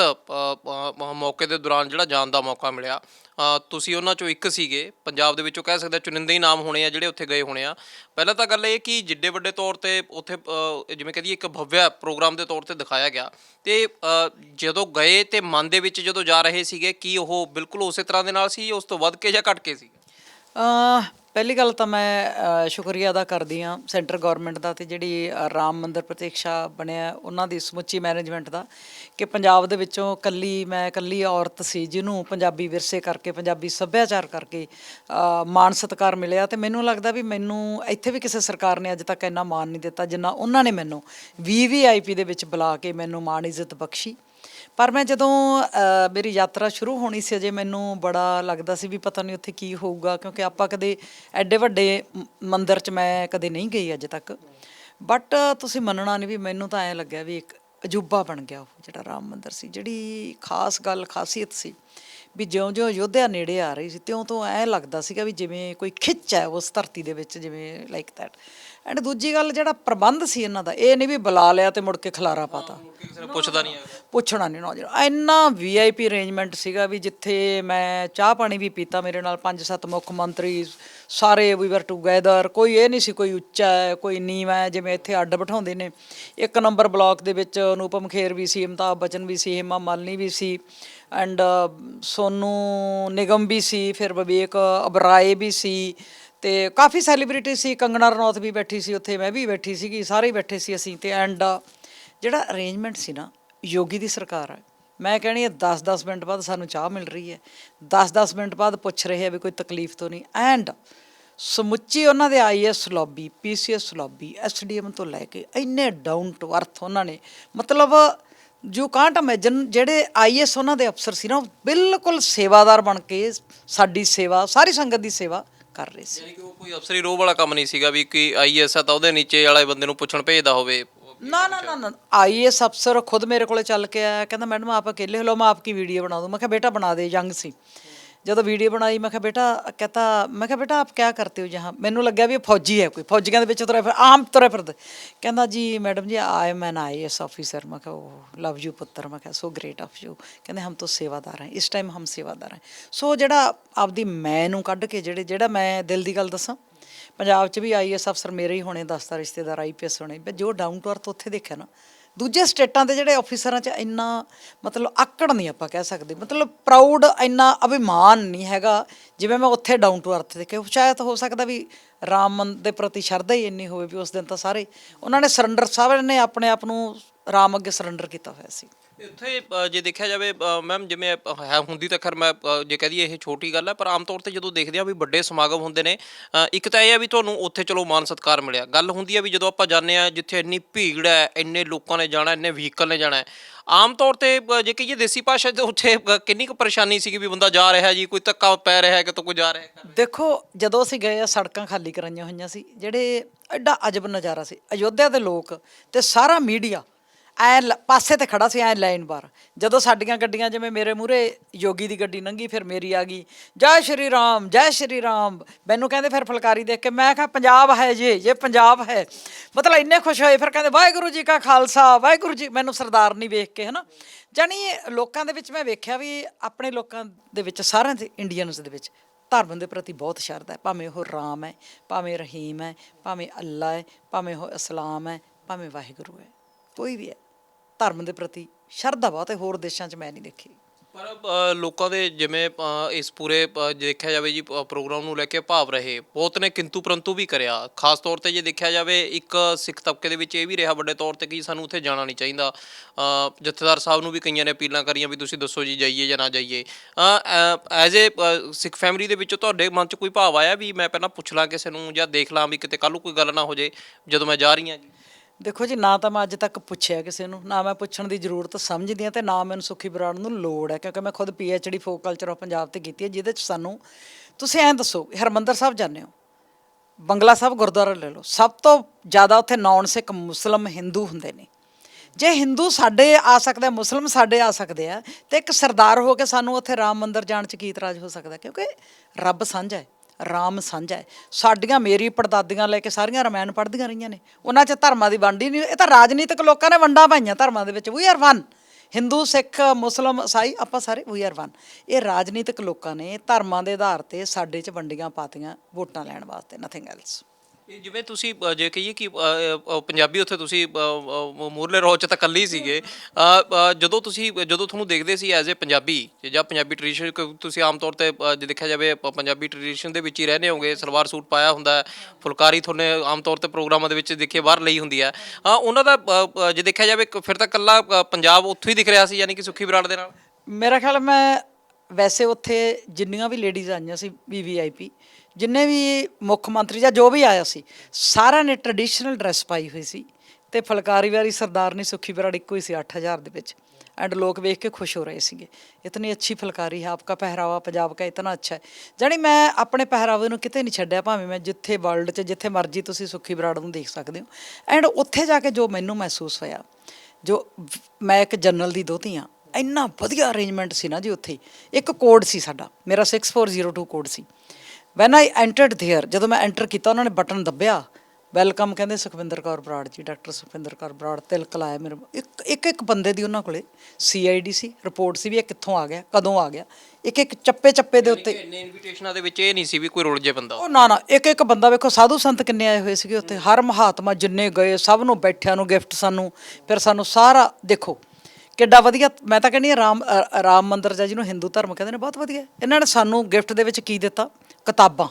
ਮੌਕੇ ਦੇ ਦੌਰਾਨ ਜਿਹੜਾ ਜਾਣ ਦਾ ਮੌਕਾ ਮਿਲਿਆ ਤੁਸੀਂ ਉਹਨਾਂ ਚੋਂ ਇੱਕ ਸੀਗੇ ਪੰਜਾਬ ਦੇ ਵਿੱਚੋਂ ਕਹਿ ਸਕਦੇ ਹਾਂ ਚੁਣਿੰਦੇ ਹੀ ਨਾਮ ਹੋਣੇ ਆ ਜਿਹੜੇ ਉੱਥੇ ਗਏ ਹੋਣੇ ਆ। ਪਹਿਲਾਂ ਤਾਂ ਗੱਲ ਇਹ ਕਿ ਜਿੱਡੇ ਵੱਡੇ ਤੌਰ ਤੇ ਉੱਥੇ ਜਿਵੇਂ ਕਹਦੀਏ ਇੱਕ ਭਵਿਆ ਪ੍ਰੋਗਰਾਮ ਦੇ ਤੌਰ ਤੇ ਦਿਖਾਇਆ ਗਿਆ। ਤੇ ਜਦੋਂ ਗਏ ਤੇ ਮਨ ਦੇ ਵਿੱਚ ਜਦੋਂ ਜਾ ਰਹੇ ਸੀਗੇ ਕੀ ਉਹ ਬਿਲਕੁਲ ਉਸੇ ਤਰ੍ਹਾਂ ਦੇ ਨਾਲ ਸੀ ਉਸ ਤੋਂ ਵੱਧ ਕੇ ਜਾਂ ਘਟ ਕੇ ਸੀ? ਪਹਿਲੀ ਗੱਲ ਤਾਂ ਮੈਂ ਸ਼ੁਕਰੀਆ ਅਦਾ ਕਰਦੀ ਹਾਂ ਸੈਂਟਰ ਗਵਰਨਮੈਂਟ ਦਾ ਤੇ ਜਿਹੜੀ ਰਾਮ ਮੰਦਿਰ ਪ੍ਰਤੀਕਸ਼ਾ ਬਣਿਆ ਉਹਨਾਂ ਦੀ ਸਮੁੱਚੀ ਮੈਨੇਜਮੈਂਟ ਦਾ ਕਿ ਪੰਜਾਬ ਦੇ ਵਿੱਚੋਂ ਕੱਲੀ ਮੈਂ ਕੱਲੀ ਔਰਤ ਸੀ ਜਿਹਨੂੰ ਪੰਜਾਬੀ ਵਿਰਸੇ ਕਰਕੇ, ਪੰਜਾਬੀ ਸੱਭਿਆਚਾਰ ਕਰਕੇ ਮਾਣ ਸਤਿਕਾਰ ਮਿਲਿਆ ਤੇ ਮੈਨੂੰ ਲੱਗਦਾ ਵੀ ਮੈਨੂੰ ਇੱਥੇ ਵੀ ਕਿਸੇ ਸਰਕਾਰ ਨੇ ਅੱਜ ਤੱਕ ਇੰਨਾ ਮਾਣ ਨਹੀਂ ਦਿੱਤਾ ਜਿੰਨਾ ਉਹਨਾਂ ਨੇ ਮੈਨੂੰ। ਵੀਵੀਆਈਪੀ ਦੇ ਵਿੱਚ ਬੁਲਾ ਕੇ ਮੈਨੂੰ ਮਾਣ ਇੱਜ਼ਤ ਬਖਸ਼ੀ। ਪਰ ਮੈਂ ਜਦੋਂ ਮੇਰੀ ਯਾਤਰਾ ਸ਼ੁਰੂ ਹੋਣੀ ਸੀ, ਅਜੇ ਮੈਨੂੰ ਬੜਾ ਲੱਗਦਾ ਸੀ ਵੀ ਪਤਾ ਨਹੀਂ ਉੱਥੇ ਕੀ ਹੋਊਗਾ, ਕਿਉਂਕਿ ਆਪਾਂ ਕਦੇ ਐਡੇ ਵੱਡੇ ਮ- ਮੰਦਿਰ 'ਚ ਮੈਂ ਕਦੇ ਨਹੀਂ ਗਈ ਅਜੇ ਤੱਕ। ਬਟ ਤੁਸੀਂ ਮੰਨਣਾ ਨਹੀਂ ਵੀ ਮੈਨੂੰ ਤਾਂ ਐਂ ਲੱਗਿਆ ਵੀ ਇੱਕ ਅਜੂਬਾ ਬਣ ਗਿਆ ਉਹ, ਜਿਹੜਾ ਰਾਮ ਮੰਦਿਰ ਸੀ। ਜਿਹੜੀ ਖਾਸ ਗੱਲ, ਖਾਸੀਅਤ ਸੀ ਵੀ ਜਿਉਂ-ਜਿਉਂ ਯੋਧਿਆ ਨੇੜੇ ਆ ਰਹੀ ਸੀ, ਤਿਉਂ ਤੋਂ ਐਂ ਲੱਗਦਾ ਸੀਗਾ ਵੀ ਜਿਵੇਂ ਕੋਈ ਖਿੱਚ ਹੈ ਉਸ ਧਰਤੀ ਦੇ ਵਿੱਚ, ਜਿਵੇਂ ਲਾਈਕ ਦੈਟ ਐਂਡ ਦੂਜੀ ਗੱਲ ਜਿਹੜਾ ਪ੍ਰਬੰਧ ਸੀ ਇਹਨਾਂ ਦਾ, ਇਹ ਨਹੀਂ ਵੀ ਬੁਲਾ ਲਿਆ ਤੇ ਮੁੜ ਕੇ ਖਲਾਰਾ ਪਾਤਾ। ਕਿਸੇ ਪੁੱਛਦਾ ਨਹੀਂ ਪੁੱਛਣਾ ਨਹੀਂ ਨੌਜਵਾਨ। ਇੰਨਾ ਵੀਆਈਪੀ ਅਰੇਂਜਮੈਂਟ ਸੀਗਾ ਵੀ ਜਿੱਥੇ ਮੈਂ ਚਾਹ ਪਾਣੀ ਵੀ ਪੀਤਾ ਮੇਰੇ ਨਾਲ, ਪੰਜ ਸੱਤ ਮੁੱਖ ਮੰਤਰੀ, ਸਾਰੇ ਵੀ ਵਰ ਟੂਗੇਦਰ ਕੋਈ ਇਹ ਨਹੀਂ ਸੀ ਕੋਈ ਉੱਚਾ ਹੈ, ਕੋਈ ਨੀਵਾਂ ਹੈ, ਜਿਵੇਂ ਇੱਥੇ ਅੱਡ ਬਿਠਾਉਂਦੇ ਨੇ। ਇੱਕ ਨੰਬਰ ਬਲਾਕ ਦੇ ਵਿੱਚ ਅਨੂਪਮ ਖੇਰ ਵੀ ਸੀ ਅਮਤਾਬ ਬਚਨ ਵੀ ਸੀ, ਹੇਮਾ ਮਾਲਨੀ ਵੀ ਸੀ ਐਂਡ ਸੋਨੂ ਨਿਗਮ ਵੀ ਸੀ, ਫਿਰ ਵਿਵੇਕ ਅਬਰਾਏ ਵੀ ਸੀ, ਤੇ ਕਾਫੀ ਸੈਲੀਬ੍ਰਿਟੀ ਸੀ। ਕੰਗਣਾ ਰਣੌਤ ਵੀ ਬੈਠੀ ਸੀ ਉੱਥੇ, ਮੈਂ ਵੀ ਬੈਠੀ ਸੀਗੀ, ਸਾਰੇ ਬੈਠੇ ਸੀ ਅਸੀਂ ਤੇ ਐਂਡ ਜਿਹੜਾ ਅਰੇਂਜਮੈਂਟ ਸੀ ਨਾ ਯੋਗੀ ਦੀ ਸਰਕਾਰ ਹੈ। ਮੈਂ ਕਹਿਣੀ ਹੈ 10-10 ਮਿੰਟ ਬਾਅਦ ਸਾਨੂੰ ਚਾਹ ਮਿਲ ਰਹੀ ਹੈ। 10-10 ਮਿੰਟ ਬਾਅਦ ਪੁੱਛ ਰਹੇ ਆ ਵੀ ਕੋਈ ਤਕਲੀਫ ਤੋਂ ਨਹੀਂ। ਐਂਡ ਸਮੁੱਚੀ ਉਹਨਾਂ ਦੇ IAS lobby PCS lobby SDM ਤੋਂ ਲੈ ਕੇ ਇੰਨੇ ਡਾਊਨ ਟੂ ਅਰਥ ਉਹਨਾਂ ਨੇ। ਮਤਲਬ ਜੋ ਕਾਂਟ ਇਮੇਜਿਨ ਜਿਹੜੇ ਆਈਐਸ ਉਹਨਾਂ ਦੇ ਅਫਸਰ ਸੀ ਨਾ, ਉਹ ਬਿਲਕੁਲ ਸੇਵਾਦਾਰ ਬਣ ਕੇ ਸਾਡੀ ਸੇਵਾ, ਸਾਰੀ ਸੰਗਤ ਦੀ ਸੇਵਾ ਕਰ ਰਹੇ ਸੀ। ਯਾਨੀ ਕਿ ਉਹ ਕੋਈ ਅਫਸਰੀ ਰੋਹ ਵਾਲਾ ਕੰਮ ਨਹੀਂ ਸੀਗਾ ਵੀ ਕਿ ਆਈਐਸ ਆ ਤਾਂ ਉਹਦੇ ਨੀਚੇ ਵਾਲੇ ਬੰਦੇ ਨੂੰ ਪੁੱਛਣ ਭੇਜਦਾ ਹੋਵੇ। ਨਾ ਨਾ ਨਾ ਨਾ। ਆਈਐਸ ਅਫਸਰ ਖੁਦ ਮੇਰੇ ਕੋਲੇ ਚੱਲ ਕੇ ਆਇਆ। ਕਹਿੰਦਾ, ਮੈਡਮ, ਆਪ ਅਕੇਲੇ ਹੋ ਲੋ ਮੈਂ ਆਪਕੀ ਵੀਡੀਓ ਬਣਾ ਦੂੰ। ਮੈਂ ਕਿਹਾ, ਬੇਟਾ, ਬਣਾ ਦੇ, ਯੰਗ ਸੀ। ਜਦੋਂ ਵੀਡੀਓ ਬਣਾਈ, ਮੈਂ ਕਿਹਾ, ਬੇਟਾ, ਕਹਤਾ, ਮੈਂ ਕਿਹਾ, ਬੇਟਾ, ਆਪ ਕਿਆ ਕਰਤੇ ਹੋ ਜਹਾਂ? ਮੈਨੂੰ ਲੱਗਿਆ ਵੀ ਇਹ ਫੌਜੀ ਹੈ ਕੋਈ। ਫੌਜੀਆਂ ਦੇ ਵਿੱਚ ਤੁਰੇ ਫਿਰ, ਆਮ ਤੁਰੇ ਫਿਰਦੇ। ਕਹਿੰਦਾ, ਜੀ, madam ji I am an IAS officer ਮੈਂ ਕਿਹਾ ਉਹ ਲਵ ਯੂ ਪੁੱਤਰ। ਮੈਂ ਕਿਹਾ, ਸੋ ਗ੍ਰੇਟ ਆਫ ਯੂ। ਕਹਿੰਦੇ, ਹਮ ਤਾਂ ਸੇਵਾਦਾਰ ਹਾਂ। ਇਸ ਟਾਈਮ ਹਮ ਸੇਵਾਦਾਰ ਹਾਂ। ਸੋ ਜਿਹੜਾ ਆਪਦੀ ਮੈਂ ਨੂੰ ਕੱਢ ਕੇ, ਜਿਹੜੇ, ਜਿਹੜਾ ਮੈਂ ਦਿਲ ਦੀ ਗੱਲ ਦੱਸਾਂ ਪੰਜਾਬ 'ਚ ਵੀ ਆਈਐਸ ਅਫਸਰ ਮੇਰੇ ਹੀ ਹੋਣੇ, ਦਸਤਾ ਰਿਸ਼ਤੇਦਾਰ ਆਈਪੀਐਸ ਹੋਣੇ। ਪਰ ਜੋ ਡਾਊਨ ਟੂ ਅਰਥ ਉੱਥੇ ਦੇਖਿਆ ਨਾ, ਦੂਜੇ ਸਟੇਟਾਂ ਦੇ ਜਿਹੜੇ ਆਫੀਸਰਾਂ 'ਚ ਇੰਨਾ ਮਤਲਬ ਆਕੜ ਨਹੀਂ ਆਪਾਂ ਕਹਿ ਸਕਦੇ। ਮਤਲਬ ਪ੍ਰਾਊਡ ਇੰਨਾ ਅਭਿਮਾਨ ਨਹੀਂ ਹੈਗਾ, ਜਿਵੇਂ ਮੈਂ ਉੱਥੇ ਡਾਊਨ ਟੂ ਅਰਥ ਦੇਖਿਆ। ਸ਼ਾਇਦ ਹੋ ਸਕਦਾ ਵੀ ਰਾਮ ਦੇ ਪ੍ਰਤੀ ਸ਼ਰਧਾ ਹੀ ਇੰਨੀ ਹੋਵੇ ਵੀ ਉਸ ਦਿਨ ਤਾਂ ਸਾਰੇ, ਉਹਨਾਂ ਨੇ ਸਰੈਂਡਰ ਸਾਹਿਬ ਨੇ ਆਪਣੇ ਆਪ ਨੂੰ ਰਾਮ ਅੱਗੇ ਸਰੈਂਡਰ ਕੀਤਾ ਹੋਇਆ ਸੀ। ਇੱਥੇ ਅ, ਜੇ ਦੇਖਿਆ ਜਾਵੇ ਮੈਮ ਜਿਵੇਂ ਅ, ਹੈ ਹੁੰਦੀ ਤਾਂ ਖੈਰ ਮੈਂ ਅ, ਜੇ ਕਹਦੀਏ ਇਹ ਛੋਟੀ ਗੱਲ ਹੈ ਪਰ ਆਮ ਤੌਰ ਤੇ ਜਦੋਂ ਦੇਖਦੇ ਆ ਵੀ ਵੱਡੇ ਸਮਾਗਮ ਹੁੰਦੇ ਨੇ ਅ, ਇੱਕ ਤਾਂ ਇਹ ਆ ਵੀ ਤੁਹਾਨੂੰ ਉੱਥੇ ਚਲੋ ਮਾਨ ਸਤਿਕਾਰ ਮਿਲਿਆ। ਗੱਲ ਹੁੰਦੀ ਆ ਵੀ ਜਦੋਂ ਆਪਾਂ ਜਾਂਦੇ ਆ ਜਿੱਥੇ ਇੰਨੀ ਭੀੜ ਹੈ ਇੰਨੇ ਲੋਕਾਂ ਨੇ ਜਾਣਾ ਇੰਨੇ ਵਹੀਕਲ ਨੇ ਜਾਣਾ ਹੈ, ਆਮ ਤੌਰ ਤੇ ਅ, ਜੇ ਕਹੀਏ ਦੇਸੀ ਭਾਸ਼ਾ ਤੇ ਉੱਥੇ ਅ, ਕਿੰਨੀ ਕੁ ਪਰੇਸ਼ਾਨੀ ਸੀਗੀ ਵੀ ਬੰਦਾ ਜਾ ਰਿਹਾ ਜੀ ਕੋਈ ਧੱਕਾ ਪੈ ਰਿਹਾ ਹੈ ਕਿ ਕੋਈ ਜਾ ਰਿਹਾ ਹੈ? ਦੇਖੋ ਜਦੋਂ ਅਸੀਂ ਗਏ ਆ ਸੜਕਾਂ ਖਾਲੀ ਕਰਾਈਆਂ ਹੋਈਆਂ ਸੀ ਜਿਹੜੇ ਐਡਾ ਅਜਬ ਨਜ਼ਾਰਾ ਸੀ। ਅਯੋਧਿਆ ਦੇ ਲੋਕ ਤੇ ਸਾਰਾ ਮੀਡੀਆ ਐ ਪਾਸੇ ਤੇ ਖੜਾ ਸੀ, ਐ ਲਾਈਨ ਬਾਰ ਜਦੋਂ ਸਾਡੀਆਂ ਗੱਡੀਆਂ ਜਿਵੇਂ ਮੇਰੇ ਮੂਹਰੇ ਯੋਗੀ ਦੀ ਗੱਡੀ ਲੰਘੀ ਫਿਰ ਮੇਰੀ ਆ ਗਈ, ਜੈ ਸ਼੍ਰੀ ਰਾਮ, ਜੈ ਸ਼੍ਰੀ ਰਾਮ। ਮੈਨੂੰ ਕਹਿੰਦੇ ਫਿਰ ਫੁਲਕਾਰੀ ਦੇਖ ਕੇ, ਮੈਂ ਕਿਹਾ, ਪੰਜਾਬ ਹੈ ਜੇ ਇਹ ਪੰਜਾਬ ਹੈ। ਮਤਲਬ ਇੰਨੇ ਖੁਸ਼ ਹੋਏ, ਫਿਰ ਕਹਿੰਦੇ, ਵਾਹਿਗੁਰੂ ਜੀ ਕਾ ਖਾਲਸਾ, ਵਾਹਿਗੁਰੂ ਜੀ ਮੈਨੂੰ ਸਰਦਾਰ ਨਹੀਂ ਵੇਖ ਕੇ, ਹਨਾ। ਜਾਨੀ ਲੋਕਾਂ ਦੇ ਵਿੱਚ ਮੈਂ ਵੇਖਿਆ ਵੀ ਆਪਣੇ ਲੋਕਾਂ ਦੇ ਵਿੱਚ, ਸਾਰਿਆਂ ਦੇ ਇੰਡੀਅਨਸ ਦੇ ਵਿੱਚ, ਧਰਮ ਦੇ ਪ੍ਰਤੀ ਬਹੁਤ ਸ਼ਰਧਾ ਹੈ। ਭਾਵੇਂ ਉਹ ਰਾਮ ਹੈ, ਭਾਵੇਂ ਰਹੀਮ ਹੈ, ਭਾਵੇਂ ਅੱਲਾ ਹੈ, ਭਾਵੇਂ ਉਹ ਇਸਲਾਮ ਹੈ, ਭਾਵੇਂ ਵਾਹਿਗੁਰੂ ਹੈ। ਕੋਈ ਵੀ ਹੈ ਧਰਮ ਦੇ ਪ੍ਰਤੀ ਸ਼ਰਧਾ ਬਹੁਤ ਹੈ ਹੋਰ ਦੇਸ਼ਾਂ 'ਚ ਮੈਂ ਨਹੀਂ ਦੇਖੀ। ਪਰ ਅ, ਲੋਕਾਂ ਦੇ ਜਿਵੇਂ ਅ, ਇਸ ਪੂਰੇ ਅ, ਜੇ ਦੇਖਿਆ ਜਾਵੇ ਜੀ ਪ- ਪ੍ਰੋਗਰਾਮ ਨੂੰ ਲੈ ਕੇ ਭਾਵ ਰਹੇ। ਬਹੁਤ ਨੇ ਕਿੰਤੂ ਪਰੰਤੂ ਵੀ ਕਰਿਆ। ਖਾਸ ਤੌਰ ਤੇ ਜੇ ਦੇਖਿਆ ਜਾਵੇ ਇੱਕ ਸਿੱਖ ਤਬਕੇ ਦੇ ਵਿੱਚ ਇਹ ਵੀ ਰਿਹਾ ਵੱਡੇ ਤੌਰ ਤੇ ਕਿ ਸਾਨੂੰ ਉੱਥੇ ਜਾਣਾ ਨਹੀਂ ਚਾਹੀਦਾ। ਅ, ਜਥੇਦਾਰ ਸਾਹਿਬ ਨੂੰ ਵੀ ਕਈਆਂ ਨੇ ਅਪੀਲਾਂ ਕਰੀਆਂ ਵੀ ਤੁਸੀਂ ਦੱਸੋ ਜੀ ਜਾਈਏ ਜਾਂ ਨਾ ਜਾਈਏ। ਐਜ਼ ਏ ਸਿੱਖ ਫੈਮਿਲੀ ਦੇ ਵਿੱਚੋਂ ਤੁਹਾਡੇ ਮਨ 'ਚ ਕੋਈ ਭਾਵ ਆਇਆ ਵੀ ਮੈਂ ਪਹਿਲਾਂ ਪੁੱਛ ਲਾਂ ਕਿਸੇ ਨੂੰ ਜਾਂ ਦੇਖ ਲਾਂ ਵੀ ਕਿਤੇ ਕੱਲ੍ਹ ਨੂੰ ਕੋਈ ਗੱਲ ਨਾ ਹੋ ਜੇ ਜਦੋਂ ਮੈਂ ਜਾ ਰਹੀ ਹਾਂ ਜੀ? ਦੇਖੋ ਜੀ, ਨਾ ਤਾਂ ਮੈਂ ਅੱਜ ਤੱਕ ਪੁੱਛਿਆ ਕਿਸੇ ਨੂੰ, ਨਾ ਮੈਂ ਪੁੱਛਣ ਦੀ ਜ਼ਰੂਰਤ ਸਮਝਦੀ ਹਾਂ ਤੇ ਨਾ ਮੈਨੂੰ ਸੁਖੀ ਬਰਾੜ ਨੂੰ ਲੋੜ ਹੈ, ਕਿਉਂਕਿ ਮੈਂ ਖੁਦ P H D folk culture of Punjab ਤੇ ਕੀਤੀ ਹੈ, ਜਿਹਦੇ 'ਚ ਸਾਨੂੰ ਤੁਸੀਂ ਐਂ ਦੱਸੋ, ਹਰਮੰਦਰ ਸਾਹਿਬ ਜਾਂਦੇ ਹੋ, ਬੰਗਲਾ ਸਾਹਿਬ ਗੁਰਦੁਆਰਾ ਲੈ ਲਓ, ਸਭ ਤੋਂ ਜ਼ਿਆਦਾ ਉੱਥੇ ਨੌਨ ਸਿੱਖ ਮੁਸਲਮ ਹਿੰਦੂ ਹੁੰਦੇ ਨੇ। ਜੇ ਹਿੰਦੂ ਸਾਡੇ ਆ ਸਕਦੇ ਆ, ਮੁਸਲਮ ਸਾਡੇ ਆ ਸਕਦੇ ਆ, ਤੇ ਇੱਕ ਸਰਦਾਰ ਹੋ ਕੇ ਸਾਨੂੰ ਉੱਥੇ ਰਾਮ ਮੰਦਿਰ ਜਾਣ 'ਚ ਕੀ ਇਤਰਾਜ਼ ਹੋ ਸਕਦਾ, ਕਿਉਂਕਿ ਰੱਬ ਸਾਂਝਾ ਹੈ। ਰਾਮ ਸਾਂਝਾ ਹੈ। ਸਾਡੀਆਂ ਮੇਰੀ ਪੜਦਾਦੀਆਂ ਲੈ ਕੇ ਸਾਰੀਆਂ ਰਮਾਇਣ ਪੜ੍ਹਦੀਆਂ ਰਹੀਆਂ ਨੇ। ਉਹਨਾਂ 'ਚ ਧਰਮਾਂ ਦੀ ਵੰਡ ਹੀ ਨਹੀਂ ਇਹ ਤਾਂ ਰਾਜਨੀਤਿਕ ਲੋਕਾਂ ਨੇ ਵੰਡਾਂ ਪਾਈਆਂ ਧਰਮਾਂ ਦੇ ਵਿੱਚ। We are one Hindu Sikh Muslim ਈਸਾਈ ਆਪਾਂ ਸਾਰੇ ਵੀ ਆਰ ਵਨ ਇਹ ਰਾਜਨੀਤਿਕ ਲੋਕਾਂ ਨੇ ਧਰਮਾਂ ਦੇ ਆਧਾਰ ਤੇ ਸਾਡੇ 'ਚ ਵੰਡੀਆਂ ਪਾਤੀਆਂ ਵੋਟਾਂ ਲੈਣ ਵਾਸਤੇ ਨਥਿੰਗ ਐਲਸ ਇਹ ਜਿਵੇਂ ਤੁਸੀਂ ਅ, ਜੇ ਕਹੀਏ ਕਿ ਅ, ਅ, ਪੰਜਾਬੀ ਉੱਥੇ ਤੁਸੀਂ ਮੂਰਲੇ ਰੋਹ ਚ ਤਾਂ ਇਕੱਲੇ ਹੀ ਸੀਗੇ। ਅ, ਅ, ਜਦੋਂ ਤੁਸੀਂ ਜਦੋਂ ਤੁਹਾਨੂੰ ਦੇਖਦੇ ਸੀ ਐਜ਼ ਅ ਪੰਜਾਬੀ ਜਾਂ ਪੰਜਾਬੀ ਟ੍ਰੈਡੀਸ਼ਨ ਤੁਸੀਂ ਆਮ ਤੌਰ ਤੇ ਅ, ਜੇ ਦੇਖਿਆ ਜਾਵੇ ਪ- ਪੰਜਾਬੀ ਟ੍ਰੈਡੀਸ਼ਨ ਦੇ ਵਿੱਚ ਹੀ ਰਹਿੰਦੇ ਹੋਗੇ ਸਲਵਾਰ ਸੂਟ ਪਾਇਆ ਹੁੰਦਾ ਹੈ ਫੁਲਕਾਰੀ ਤੁਹਾਨੂੰ ਆਮ ਤੌਰ ਤੇ ਪ੍ਰੋਗਰਾਮਾਂ ਦੇ ਵਿੱਚ ਦੇਖੇ ਬਾਹਰ ਲਈ ਹੁੰਦੀ ਹੈ। ਅ, ਉਹਨਾਂ ਦਾ ਅ, ਅ, ਜੇ ਦੇਖਿਆ ਜਾਵੇ ਕ- ਫਿਰ ਤਾਂ ਇਕੱਲਾ ਅ, ਪੰਜਾਬ ਉੱਥੋਂ ਹੀ ਦਿਖ ਰਿਹਾ ਸੀ ਯਾਨੀ ਕਿ ਸੁੱਖੀ ਬਰਾੜ ਦੇ ਨਾਲ? ਮੇਰਾ ਖਿਆਲ ਮੈਂ ਵੈਸੇ ਉੱਥੇ ਜਿੰਨੀਆਂ ਵੀ ਲੇਡੀਜ਼ ਆਈਆਂ ਸੀ ਵੀਵੀਆਈਪੀ ਜਿੰਨੇ ਵੀ ਮੁੱਖ ਮੰਤਰੀ ਜਾਂ ਜੋ ਵੀ ਆਇਆ ਸੀ, ਸਾਰਿਆਂ ਨੇ ਟ੍ਰੈਡੀਸ਼ਨਲ ਡਰੈਸ ਪਾਈ ਹੋਈ ਸੀ ਤੇ ਫਲਕਾਰੀ ਵਾਲੀ ਸਰਦਾਰਨੀ ਸੁੱਖੀ ਬਰਾੜ ਇੱਕੋ ਹੀ ਸੀ 8000 ਦੇ ਵਿੱਚ ਐਂਡ ਲੋਕ ਵੇਖ ਕੇ ਖੁਸ਼ ਹੋ ਰਹੇ ਸੀਗੇ। ਇਤਨੀ ਅੱਛੀ ਫਲਕਾਰੀ ਹੈ ਆਪਕਾ ਪਹਿਰਾਵਾ ਪੰਜਾਬ ਦਾ ਇਤਨਾ ਅੱਛਾ ਹੈ। ਜਾਣੀ ਮੈਂ ਆਪਣੇ ਪਹਿਰਾਵੇ ਨੂੰ ਕਿਤੇ ਨਹੀਂ ਛੱਡਿਆ, ਭਾਵੇਂ ਮੈਂ ਜਿੱਥੇ ਵਰਲਡ 'ਚ, ਜਿੱਥੇ ਮਰਜ਼ੀ ਤੁਸੀਂ ਸੁੱਖੀ ਬਰਾੜ ਨੂੰ ਦੇਖ ਸਕਦੇ ਹੋ। ਐਂਡ ਉੱਥੇ ਜਾ ਕੇ ਜੋ ਮੈਨੂੰ ਮਹਿਸੂਸ ਹੋਇਆ, ਜੋ ਮੈਂ ਇੱਕ ਜਨਰਲ ਦੀ ਦੋਤੀ ਆ ਇੰਨਾ ਵਧੀਆ ਅਰੇਂਜਮੈਂਟ ਸੀ ਨਾ ਜੀ ਉੱਥੇ। ਇੱਕ ਕੋਡ ਸੀ ਸਾਡਾ, ਮੇਰਾ 6402 ਕੋਡ ਸੀ। ਵੈਨ ਆਈ ਐਂਟਰਡ ਥੇਅਰ ਜਦੋਂ ਮੈਂ ਐਂਟਰ ਕੀਤਾ ਉਹਨਾਂ ਨੇ ਬਟਨ ਦੱਬਿਆ। ਵੈਲਕਮ ਕਹਿੰਦੇ ਸੁਖਵਿੰਦਰ ਕੌਰ ਬਰਾੜ ਜੀ ਡਾਕਟਰ ਸੁਖਵਿੰਦਰ ਕੌਰ ਬਰਾੜ ਤਿਲਕ ਲਾਇਆ ਮੇਰੇ ਇੱਕ ਇੱਕ ਇੱਕ ਬੰਦੇ ਦੀ ਉਹਨਾਂ ਕੋਲੇ ਸੀਆਈਡੀ ਸੀ ਰਿਪੋਰਟ ਸੀ ਵੀ ਇਹ ਕਿੱਥੋਂ ਆ ਗਿਆ ਕਦੋਂ ਆ ਗਿਆ। ਇੱਕ ਇੱਕ ਚੱਪੇ ਚੱਪੇ ਦੇ ਉੱਤੇ ਇੰਨੇ ਇਨਵੀਟੇਸ਼ਨਾਂ ਦੇ ਵਿੱਚ ਇਹ ਨਹੀਂ ਸੀ ਵੀ ਕੋਈ ਰੁਲ ਜੇ ਬੰਦਾ। ਉਹ ਨਾ ਨਾ ਇੱਕ ਇੱਕ ਬੰਦਾ ਵੇਖੋ ਸਾਧੂ ਸੰਤ ਕਿੰਨੇ ਆਏ ਹੋਏ ਸੀਗੇ ਉੱਥੇ। ਹਰ ਮਹਾਤਮਾ ਜਿੰਨੇ ਗਏ ਸਭ ਨੂੰ ਬੈਠਿਆਂ ਨੂੰ ਗਿਫਟ ਸਾਨੂੰ ਫਿਰ ਸਾਨੂੰ ਸਾਰਾ ਦੇਖੋ। ਕਿੱਡਾ ਵਧੀਆ ਮੈਂ ਤਾਂ ਕਹਿੰਦੀ ਹਾਂ ਰਾਮ ਅ, ਰਾਮ ਮੰਦਿਰ ਜਾਂ ਜਿਹਨੂੰ ਹਿੰਦੂ ਧਰਮ ਕਹਿੰਦੇ ਨੇ ਬਹੁਤ ਵਧੀਆ। ਇਹਨਾਂ ਨੇ ਸਾਨੂੰ ਗਿਫਟ ਦੇ ਵਿੱਚ ਕੀ ਦਿੱਤਾ? ਕਿਤਾਬਾਂ